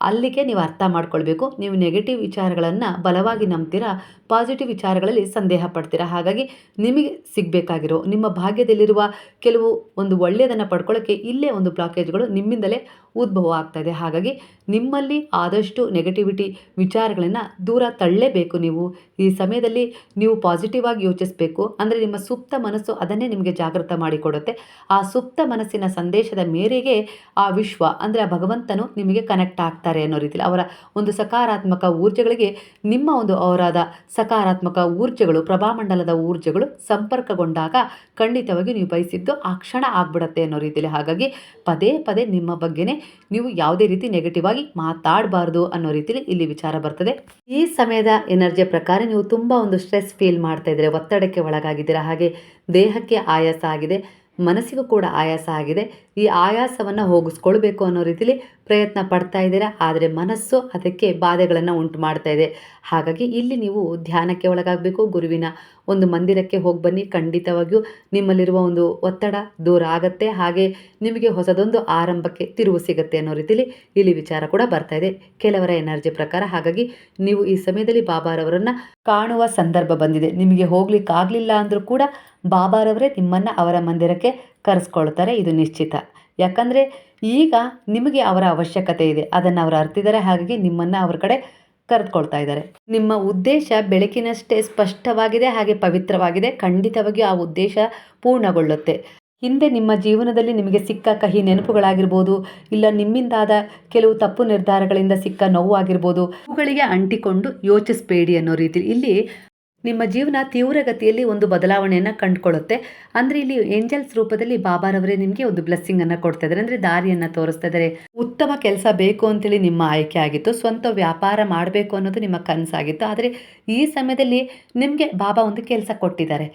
ಅಲ್ಲಿಗೆ ನೀವು ಅರ್ಥ ಮಾಡ್ಕೊಳ್ಬೇಕು. ನೀವು ನೆಗೆಟಿವ್ ವಿಚಾರಗಳನ್ನು ಬಲವಾಗಿ ನಂಬ್ತೀರಾ ಪಾಸಿಟಿವ್ ವಿಚಾರಗಳಲ್ಲಿ ಸಂದೇಹ ಪಡ್ತೀರಾ. ಹಾಗಾಗಿ ನಿಮಗೆ ಸಿಗಬೇಕಾಗಿರೋ, ನಿಮ್ಮ ಭಾಗ್ಯದಲ್ಲಿರುವ ಕೆಲವು ಒಂದು ಒಳ್ಳೆಯದನ್ನು ಪಡ್ಕೊಳ್ಳೋಕ್ಕೆ ಇಲ್ಲೇ ಒಂದು ಬ್ಲಾಕೇಜ್ಗಳು ನಿಮ್ಮಿಂದಲೇ ಉದ್ಭವ ಆಗ್ತಾಯಿದೆ ಹಾಗಾಗಿ ನಿಮ್ಮಲ್ಲಿ ಆದಷ್ಟು ನೆಗೆಟಿವಿಟಿ ವಿಚಾರಗಳನ್ನು ದೂರ ತಳ್ಳಲೇಬೇಕು ನೀವು. ಈ ಸಮಯದಲ್ಲಿ ನೀವು ಪಾಸಿಟಿವ್ ಆಗಿ ಯೋಚಿಸಬೇಕು. ಅಂದರೆ ನಿಮ್ಮ ಸುಪ್ತ ಮನಸ್ಸು ಅದನ್ನೇ ನಿಮಗೆ ಜಾಗೃತ ಮಾಡಿಕೊಡುತ್ತೆ. ಆ ಸುಪ್ತ ಮನಸ್ಸಿನ ಸಂದೇಶದ ಮೇರೆಗೆ ಆ ವಿಶ್ವ, ಅಂದರೆ ಆ ಭಗವಂತನು ನಿಮಗೆ ಕನೆಕ್ಟ್ ಆಗ್ತಾರೆ ಅನ್ನೋ ರೀತಿಯಲ್ಲಿ ಅವರ ಒಂದು ಸಕಾರಾತ್ಮಕ ಊರ್ಜೆಗಳಿಗೆ ನಿಮ್ಮ ಒಂದು ಅವರಾದ ಸಕಾರಾತ್ಮಕ ಊರ್ಜೆಗಳು, ಪ್ರಭಾಮಂಡಲದ ಊರ್ಜೆಗಳು ಸಂಪರ್ಕಗೊಂಡಾಗ ಖಂಡಿತವಾಗಿ ನೀವು ಬಯಸಿದ್ದು ಆ ಕ್ಷಣ ಆಗ್ಬಿಡತ್ತೆ ಅನ್ನೋ ರೀತಿಯಲ್ಲಿ ಹಾಗಾಗಿ ಪದೇ ಪದೇ ನಿಮ್ಮ ಬಗ್ಗೆನೇ ನೀವು ಯಾವುದೇ ರೀತಿ ನೆಗೆಟಿವ್ ಮಾತಾಡಬಾರ್ದು ಅನ್ನೋ ರೀತಿಯಲ್ಲಿ ಇಲ್ಲಿ ವಿಚಾರ ಬರ್ತದೆ. ಈ ಸಮಯದ ಎನರ್ಜಿಯ ಪ್ರಕಾರ ನೀವು ತುಂಬ ಒಂದು ಸ್ಟ್ರೆಸ್ ಫೀಲ್ ಮಾಡ್ತಾ ಇದ್ರೆ ಒತ್ತಡಕ್ಕೆ ಒಳಗಾಗಿದ್ದೀರಾ, ಹಾಗೆ ದೇಹಕ್ಕೆ ಆಯಾಸ ಆಗಿದೆ. ಮನಸ್ಸಿಗೂ ಕೂಡ ಆಯಾಸ ಆಗಿದೆ. ಈ ಆಯಾಸವನ್ನು ಹೋಗಿಸ್ಕೊಳ್ಬೇಕು ಅನ್ನೋ ರೀತಿಲಿ ಪ್ರಯತ್ನ ಪಡ್ತಾ ಇದ್ದೀರಾ? ಆದರೆ ಮನಸ್ಸು ಅದಕ್ಕೆ ಬಾಧೆಗಳನ್ನು ಉಂಟು ಮಾಡ್ತಾ ಇದೆ. ಹಾಗಾಗಿ ಇಲ್ಲಿ ನೀವು ಧ್ಯಾನಕ್ಕೆ ಒಳಗಾಗಬೇಕು. ಗುರುವಿನ ಒಂದು ಮಂದಿರಕ್ಕೆ ಹೋಗಿ ಬನ್ನಿ. ಖಂಡಿತವಾಗಿಯೂ ನಿಮ್ಮಲ್ಲಿರುವ ಒಂದು ಒತ್ತಡ ದೂರ ಆಗುತ್ತೆ. ಹಾಗೆ ನಿಮಗೆ ಹೊಸದೊಂದು ಆರಂಭಕ್ಕೆ ತಿರುವು ಸಿಗುತ್ತೆ ಅನ್ನೋ ರೀತಿಲಿ ಇಲ್ಲಿ ವಿಚಾರ ಕೂಡ ಬರ್ತಾ ಇದೆ. ಕೆಲವರ ಎನರ್ಜಿ ಪ್ರಕಾರ. ಹಾಗಾಗಿ ನೀವು ಈ ಸಮಯದಲ್ಲಿ ಬಾಬಾರವರನ್ನು ಕಾಣುವ ಸಂದರ್ಭ ಬಂದಿದೆ. ನಿಮಗೆ ಹೋಗ್ಲಿಕ್ಕಾಗಲಿಲ್ಲ ಅಂದರೂ ಕೂಡ ಬಾಬಾರವರೇ ನಿಮ್ಮನ್ನು ಅವರ ಮಂದಿರಕ್ಕೆ ಕರೆಸ್ಕೊಳ್ತಾರೆ, ಇದು ನಿಶ್ಚಿತ. ಯಾಕಂದರೆ ಈಗ ನಿಮಗೆ ಅವರ ಅವಶ್ಯಕತೆ ಇದೆ. ಅದನ್ನು ಅವರು ಅರ್ತಿದ್ದಾರೆ ಹಾಗಾಗಿ ನಿಮ್ಮನ್ನು ಅವ್ರ ಕಡೆ ಕರೆದುಕೊಳ್ತಾ ಇದ್ದಾರೆ. ನಿಮ್ಮ ಉದ್ದೇಶ ಬೆಳಕಿನಷ್ಟೇ ಸ್ಪಷ್ಟವಾಗಿದೆ, ಹಾಗೆ ಪವಿತ್ರವಾಗಿದೆ. ಖಂಡಿತವಾಗಿಯೂ ಆ ಉದ್ದೇಶ ಪೂರ್ಣಗೊಳ್ಳುತ್ತೆ. ಹಿಂದೆ ನಿಮ್ಮ ಜೀವನದಲ್ಲಿ ನಿಮಗೆ ಸಿಕ್ಕ ಕಹಿ ನೆನಪುಗಳಾಗಿರ್ಬೋದು, ಇಲ್ಲ ನಿಮ್ಮಿಂದಾದ ಕೆಲವು ತಪ್ಪು ನಿರ್ಧಾರಗಳಿಂದ ಸಿಕ್ಕ ನೋವು ಆಗಿರ್ಬೋದು, ಅವುಗಳಿಗೆ ಅಂಟಿಕೊಂಡು ಯೋಚಿಸಬೇಡಿ ಅನ್ನೋ ರೀತಿ. ಇಲ್ಲಿ ನಿಮ್ಮ ಜೀವನ ತೀವ್ರಗತಿಯಲ್ಲಿ ಒಂದು ಬದಲಾವಣೆಯನ್ನು ಕಂಡುಕೊಳ್ಳುತ್ತೆ. ಅಂದರೆ ಇಲ್ಲಿ ಏಂಜಲ್ಸ್ ರೂಪದಲ್ಲಿ ಬಾಬಾರವರೇ ನಿಮಗೆ ಒಂದು ಬ್ಲೆಸ್ಸಿಂಗನ್ನು ಕೊಡ್ತಾ ಇದ್ದಾರೆ ಅಂದರೆ ದಾರಿಯನ್ನು ತೋರಿಸ್ತಾ ಇದ್ದಾರೆ ಉತ್ತಮ ಕೆಲಸ ಬೇಕು ಅಂತೇಳಿ ನಿಮ್ಮ ಆಯ್ಕೆ ಆಗಿತ್ತು. ಸ್ವಂತ ವ್ಯಾಪಾರ ಮಾಡಬೇಕು ಅನ್ನೋದು ನಿಮ್ಮ ಕನಸಾಗಿತ್ತು. ಆದರೆ ಈ ಸಮಯದಲ್ಲಿ ನಿಮಗೆ ಬಾಬಾ ಒಂದು ಕೆಲಸ ಕೊಟ್ಟಿದ್ದಾರೆ.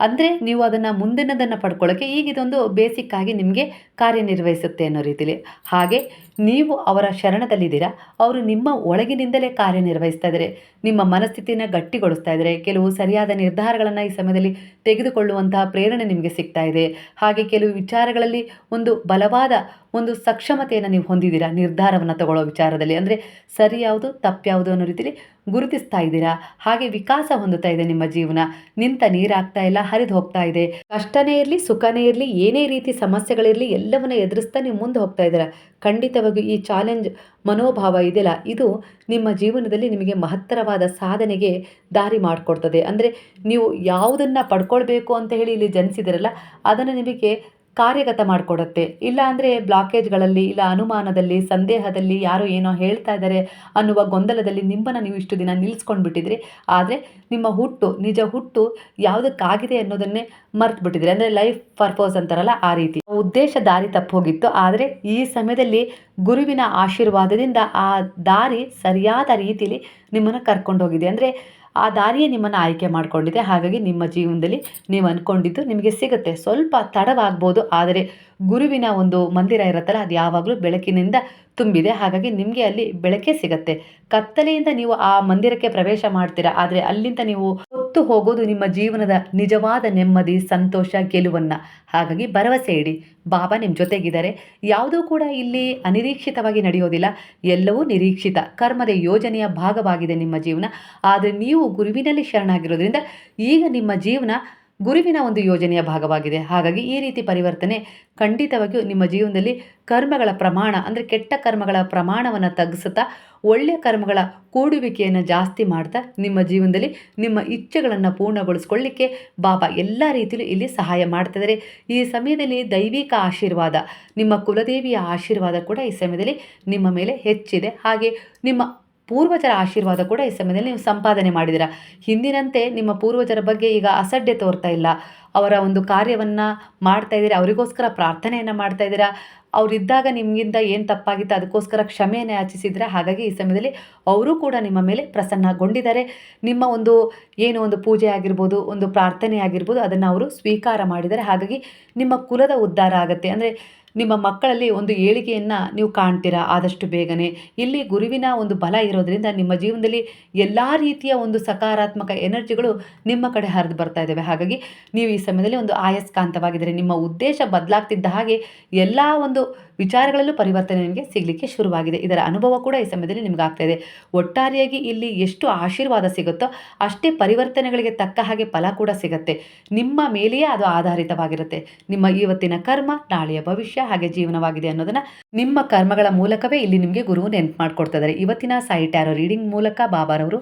ಅಂದರೆ ನೀವು ಅದನ್ನು ಮುಂದಿನದನ್ನು ಪಡ್ಕೊಳ್ಳೋಕ್ಕೆ ಈಗ ಇದೊಂದು ಬೇಸಿಕ್ ಆಗಿ ನಿಮಗೆ ಕಾರ್ಯನಿರ್ವಹಿಸುತ್ತೆ ಅನ್ನೋ ರೀತಿಲಿ. ಹಾಗೆ ನೀವು ಅವರ ಶರಣದಲ್ಲಿದ್ದೀರಾ? ಅವರು ನಿಮ್ಮ ಒಳಗಿನಿಂದಲೇ ಕಾರ್ಯನಿರ್ವಹಿಸ್ತಾ ಇದ್ದಾರೆ. ನಿಮ್ಮ ಮನಸ್ಥಿತಿನ ಗಟ್ಟಿಗೊಳಿಸ್ತಾ ಇದ್ದಾರೆ. ಕೆಲವು ಸರಿಯಾದ ನಿರ್ಧಾರಗಳನ್ನು ಈ ಸಮಯದಲ್ಲಿ ತೆಗೆದುಕೊಳ್ಳುವಂತಹ ಪ್ರೇರಣೆ ನಿಮಗೆ ಸಿಗ್ತಾ ಇದೆ. ಹಾಗೆ ಕೆಲವು ವಿಚಾರಗಳಲ್ಲಿ ಒಂದು ಬಲವಾದ ಒಂದು ಸಕ್ಷಮತೆಯನ್ನು ನೀವು ಹೊಂದಿದ್ದೀರಾ? ನಿರ್ಧಾರವನ್ನು ತಗೊಳ್ಳೋ ವಿಚಾರದಲ್ಲಿ. ಅಂದರೆ ಸರಿಯಾವುದು, ತಪ್ಪ್ಯಾವುದು ಅನ್ನೋ ರೀತಿಲಿ ಗುರುತಿಸ್ತಾ ಇದ್ದೀರಾ? ಹಾಗೆ ವಿಕಾಸ ಹೊಂದುತ್ತಾ ಇದೆ ನಿಮ್ಮ ಜೀವನ. ನಿಂತ ನೀರಾಗ್ತಾ ಇಲ್ಲ, ಹರಿದು ಹೋಗ್ತಾ ಇದೆ. ಕಷ್ಟನೇ ಇರಲಿ, ಸುಖನೇ ಇರಲಿ, ಏನೇ ರೀತಿ ಸಮಸ್ಯೆಗಳಿರಲಿ, ಎಲ್ಲವನ್ನ ಎದುರಿಸ್ತಾ ನೀವು ಮುಂದೆ ಹೋಗ್ತಾ ಇದ್ದೀರಾ? ಖಂಡಿತವಾಗಿಯೂ ಈ ಚಾಲೆಂಜ್ ಮನೋಭಾವ ಇದೆಯಲ್ಲ, ಇದು ನಿಮ್ಮ ಜೀವನದಲ್ಲಿ ನಿಮಗೆ ಮಹತ್ತರವಾದ ಸಾಧನೆಗೆ ದಾರಿ ಮಾಡಿಕೊಡ್ತದೆ. ಅಂದರೆ ನೀವು ಯಾವುದನ್ನು ಪಡ್ಕೊಳ್ಬೇಕು ಅಂತ ಹೇಳಿ ಇಲ್ಲಿ ಜನಿಸಿದಿರಲ್ಲ, ಅದನ್ನು ನಿಮಗೆ ಕಾರ್ಯಗತ ಮಾಡಿಕೊಡತ್ತೆ. ಇಲ್ಲ ಅಂದರೆ ಬ್ಲಾಕೇಜ್ಗಳಲ್ಲಿ ಇಲ್ಲ ಅನುಮಾನದಲ್ಲಿ, ಸಂದೇಹದಲ್ಲಿ ಯಾರೋ ಏನೋ ಹೇಳ್ತಾ ಇದ್ದಾರೆ ಅನ್ನುವ ಗೊಂದಲದಲ್ಲಿ ನಿಮ್ಮನ್ನು ನೀವು ಇಷ್ಟು ದಿನ ನಿಲ್ಲಿಸ್ಕೊಂಡು ಬಿಟ್ಟಿದ್ರಿ ಆದರೆ ನಿಮ್ಮ ಹುಟ್ಟು, ನಿಜ ಹುಟ್ಟು ಯಾವುದಕ್ಕಾಗಿದೆ ಅನ್ನೋದನ್ನೇ ಮರ್ತು ಬಿಟ್ಟಿದ್ರಿ ಅಂದರೆ ಲೈಫ್ ಪರ್ಪೋಸ್ ಅಂತಾರಲ್ಲ ಆ ರೀತಿ. ಉದ್ದೇಶ ದಾರಿ ತಪ್ಪು ಹೋಗಿತ್ತು ಆದರೆ ಈ ಸಮಯದಲ್ಲಿ ಗುರುವಿನ ಆಶೀರ್ವಾದದಿಂದ ಆ ದಾರಿ ಸರಿಯಾದ ರೀತಿಯಲ್ಲಿ ನಿಮ್ಮನ್ನು ಕರ್ಕೊಂಡು ಹೋಗಿದೆ ಅಂದರೆ ಆ ದಾರಿಯೇ ನಿಮ್ಮನ್ನು ಆಯ್ಕೆ ಮಾಡಿಕೊಂಡಿದೆ. ಹಾಗಾಗಿ ನಿಮ್ಮ ಜೀವನದಲ್ಲಿ ನೀವು ಅಂದ್ಕೊಂಡಿದ್ದು ನಿಮಗೆ ಸಿಗುತ್ತೆ. ಸ್ವಲ್ಪ ತಡವಾಗ್ಬೋದು, ಆದರೆ ಗುರುವಿನ ಒಂದು ಮಂದಿರ ಇರುತ್ತಲ್ಲ, ಅದು ಯಾವಾಗಲೂ ಬೆಳಕಿನಿಂದ ತುಂಬಿದೆ. ಹಾಗಾಗಿ ನಿಮಗೆ ಅಲ್ಲಿ ಬೆಳಕೆ ಸಿಗುತ್ತೆ. ಕತ್ತಲೆಯಿಂದ ನೀವು ಆ ಮಂದಿರಕ್ಕೆ ಪ್ರವೇಶ ಮಾಡ್ತೀರಾ, ಆದರೆ ಅಲ್ಲಿಂದ ನೀವು ಹೊತ್ತು ಹೋಗೋದು ನಿಮ್ಮ ಜೀವನದ ನಿಜವಾದ ನೆಮ್ಮದಿ, ಸಂತೋಷ, ಗೆಲುವನ್ನು. ಹಾಗಾಗಿ ಭರವಸೆ ಇಡಿ. ಬಾಬಾ ನಿಮ್ಮ ಜೊತೆಗಿದ್ದಾರೆ. ಯಾವುದೂ ಕೂಡ ಇಲ್ಲಿ ಅನಿರೀಕ್ಷಿತವಾಗಿ ನಡೆಯೋದಿಲ್ಲ. ಎಲ್ಲವೂ ನಿರೀಕ್ಷಿತ. ಕರ್ಮದ ಯೋಜನೆಯ ಭಾಗವಾಗಿದೆ ನಿಮ್ಮ ಜೀವನ. ಆದರೆ ನೀವು ಗುರುವಿನಲ್ಲಿ ಶರಣಾಗಿರೋದ್ರಿಂದ ಈಗ ನಿಮ್ಮ ಜೀವನ ಗುರುವಿನ ಒಂದು ಯೋಜನೆಯ ಭಾಗವಾಗಿದೆ. ಹಾಗಾಗಿ ಈ ರೀತಿ ಪರಿವರ್ತನೆ ಖಂಡಿತವಾಗಿಯೂ ನಿಮ್ಮ ಜೀವನದಲ್ಲಿ ಕರ್ಮಗಳ ಪ್ರಮಾಣ, ಅಂದರೆ ಕೆಟ್ಟ ಕರ್ಮಗಳ ಪ್ರಮಾಣವನ್ನು ತಗ್ಗಿಸುತ್ತಾ ಒಳ್ಳೆಯ ಕರ್ಮಗಳ ಕೂಡುವಿಕೆಯನ್ನು ಜಾಸ್ತಿ ಮಾಡ್ತಾ ನಿಮ್ಮ ಜೀವನದಲ್ಲಿ ನಿಮ್ಮ ಇಚ್ಛೆಗಳನ್ನು ಪೂರ್ಣಗೊಳಿಸ್ಕೊಳ್ಳಿಕ್ಕೆ ಬಾಬಾ ಎಲ್ಲ ರೀತಿಯಲ್ಲೂ ಇಲ್ಲಿ ಸಹಾಯ ಮಾಡ್ತಿದ್ದಾರೆ ಈ ಸಮಯದಲ್ಲಿ ದೈವಿಕ ಆಶೀರ್ವಾದ, ನಿಮ್ಮ ಕುಲದೇವಿಯ ಆಶೀರ್ವಾದ ಕೂಡ ಈ ಸಮಯದಲ್ಲಿ ನಿಮ್ಮ ಮೇಲೆ ಹೆಚ್ಚಿದೆ. ಹಾಗೆ ನಿಮ್ಮ ಪೂರ್ವಜರ ಆಶೀರ್ವಾದ ಕೂಡ ಈ ಸಮಯದಲ್ಲಿ ನೀವು ಸಂಪಾದನೆ ಮಾಡಿದ್ದೀರಾ. ಹಿಂದಿನಂತೆ ನಿಮ್ಮ ಪೂರ್ವಜರ ಬಗ್ಗೆ ಈಗ ಅಸಡ್ಡೆ ತೋರ್ತಾ ಇಲ್ಲ. ಅವರ ಒಂದು ಕಾರ್ಯವನ್ನು ಮಾಡ್ತಾ ಇದ್ದೀರಾ? ಅವರಿಗೋಸ್ಕರ ಪ್ರಾರ್ಥನೆಯನ್ನು ಮಾಡ್ತಾ ಇದ್ದೀರಾ? ಅವರಿದ್ದಾಗ ನಿಮಗಿಂತ ಏನು ತಪ್ಪಾಗಿತ್ತು? ಅದಕ್ಕೋಸ್ಕರ ಕ್ಷಮೆಯನ್ನು ಯಾಚಿಸಿದ್ರೆ? ಹಾಗಾಗಿ ಈ ಸಮಯದಲ್ಲಿ ಅವರು ಕೂಡ ನಿಮ್ಮ ಮೇಲೆ ಪ್ರಸನ್ನಗೊಂಡಿದ್ದಾರೆ. ನಿಮ್ಮ ಒಂದು ಏನು ಒಂದು ಪೂಜೆ ಆಗಿರ್ಬೋದು, ಒಂದು ಪ್ರಾರ್ಥನೆ ಆಗಿರ್ಬೋದು, ಅದನ್ನು ಅವರು ಸ್ವೀಕಾರ ಮಾಡಿದ್ದಾರೆ. ಹಾಗಾಗಿ ನಿಮ್ಮ ಕುಲದ ಉದ್ಧಾರ ಆಗುತ್ತೆ. ಅಂದರೆ ನಿಮ್ಮ ಮಕ್ಕಳಲ್ಲಿ ಒಂದು ಏಳಿಗೆಯನ್ನು ನೀವು ಕಾಣ್ತೀರಾ? ಆದಷ್ಟು ಬೇಗನೆ. ಇಲ್ಲಿ ಗುರುವಿನ ಒಂದು ಬಲ ಇರೋದರಿಂದ ನಿಮ್ಮ ಜೀವನದಲ್ಲಿ ಎಲ್ಲ ರೀತಿಯ ಒಂದು ಸಕಾರಾತ್ಮಕ ಎನರ್ಜಿಗಳು ನಿಮ್ಮ ಕಡೆ ಹರಿದು ಬರ್ತಾ ಇದ್ದಾವೆ ಹಾಗಾಗಿ ನೀವು ಈ ಸಮಯದಲ್ಲಿ ಒಂದು ಆಯಸ್ಕಾಂತವಾಗಿದ್ದರೆ ನಿಮ್ಮ ಉದ್ದೇಶ ಬದಲಾಗ್ತಿದ್ದ ಹಾಗೆ ಎಲ್ಲ ಒಂದು ವಿಚಾರಗಳಲ್ಲೂ ಪರಿವರ್ತನೆ ನಿಮಗೆ ಸಿಗಲಿಕ್ಕೆ ಶುರುವಾಗಿದೆ. ಇದರ ಅನುಭವ ಕೂಡ ಈ ಸಮಯದಲ್ಲಿ ನಿಮ್ಗೆ ಆಗ್ತಾ ಇದೆ. ಒಟ್ಟಾರೆಯಾಗಿ ಇಲ್ಲಿ ಎಷ್ಟು ಆಶೀರ್ವಾದ ಸಿಗುತ್ತೋ ಅಷ್ಟೇ ಪರಿವರ್ತನೆಗಳಿಗೆ ತಕ್ಕ ಹಾಗೆ ಫಲ ಕೂಡ ಸಿಗುತ್ತೆ. ನಿಮ್ಮ ಮೇಲೆಯೇ ಅದು ಆಧಾರಿತವಾಗಿರುತ್ತೆ. ನಿಮ್ಮ ಇವತ್ತಿನ ಕರ್ಮ, ನಾಳೆಯ ಭವಿಷ್ಯ ಹಾಗೆ ಜೀವನವಾಗಿದೆ ಅನ್ನೋದನ್ನ ನಿಮ್ಮ ಕರ್ಮಗಳ ಮೂಲಕವೇ ಇಲ್ಲಿ ನಿಮಗೆ ಗುರು ನೆನ್ಪು ಮಾಡ್ಕೊಡ್ತಾ ಇದ್ದಾರೆ. ಇವತ್ತಿನ ಸೈಟ್ ಟ್ಯಾರೋ ರೀಡಿಂಗ್ ಮೂಲಕ ಬಾಬಾರವರು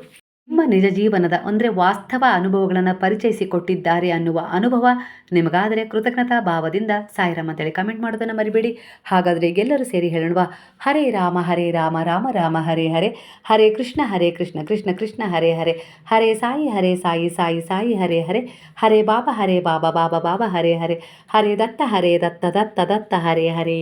ನಿಮ್ಮ ನಿಜ ಜೀವನದ, ಅಂದರೆ ವಾಸ್ತವ ಅನುಭವಗಳನ್ನು ಪರಿಚಯಿಸಿಕೊಟ್ಟಿದ್ದಾರೆ ಅನ್ನುವ ಅನುಭವ ನಿಮಗಾದರೆ ಕೃತಜ್ಞತಾ ಭಾವದಿಂದ ಸಾಯಿರಾಮ್ ಅಂತೇಳಿ ಕಮೆಂಟ್ ಮಾಡೋದನ್ನು ಮರಿಬೇಡಿ. ಹಾಗಾದರೆ ಎಲ್ಲರೂ ಸೇರಿ ಹೇಳೋಣ ಹರೇ ರಾಮ ಹರೇ ರಾಮ ರಾಮ ರಾಮ, ಹರೇ ಹರೇ. ಹರೇ ಕೃಷ್ಣ ಹರೇ ಕೃಷ್ಣ ಕೃಷ್ಣ ಕೃಷ್ಣ, ಹರೇ ಹರೇ. ಹರೇ ಸಾಯಿ ಹರೇ ಸಾಯಿ ಸಾಯಿ ಸಾಯಿ, ಹರೇ ಹರೇ. ಹರೇ ಬಾಬಾ ಹರೇ ಬಾಬಾ ಬಾಬಾ ಬಾಬಾ, ಹರೇ ಹರೇ. ಹರೇ ದತ್ತ ಹರೇ ದತ್ತ ದತ್ತ ದತ್ತ, ಹರೇ ಹರೇ.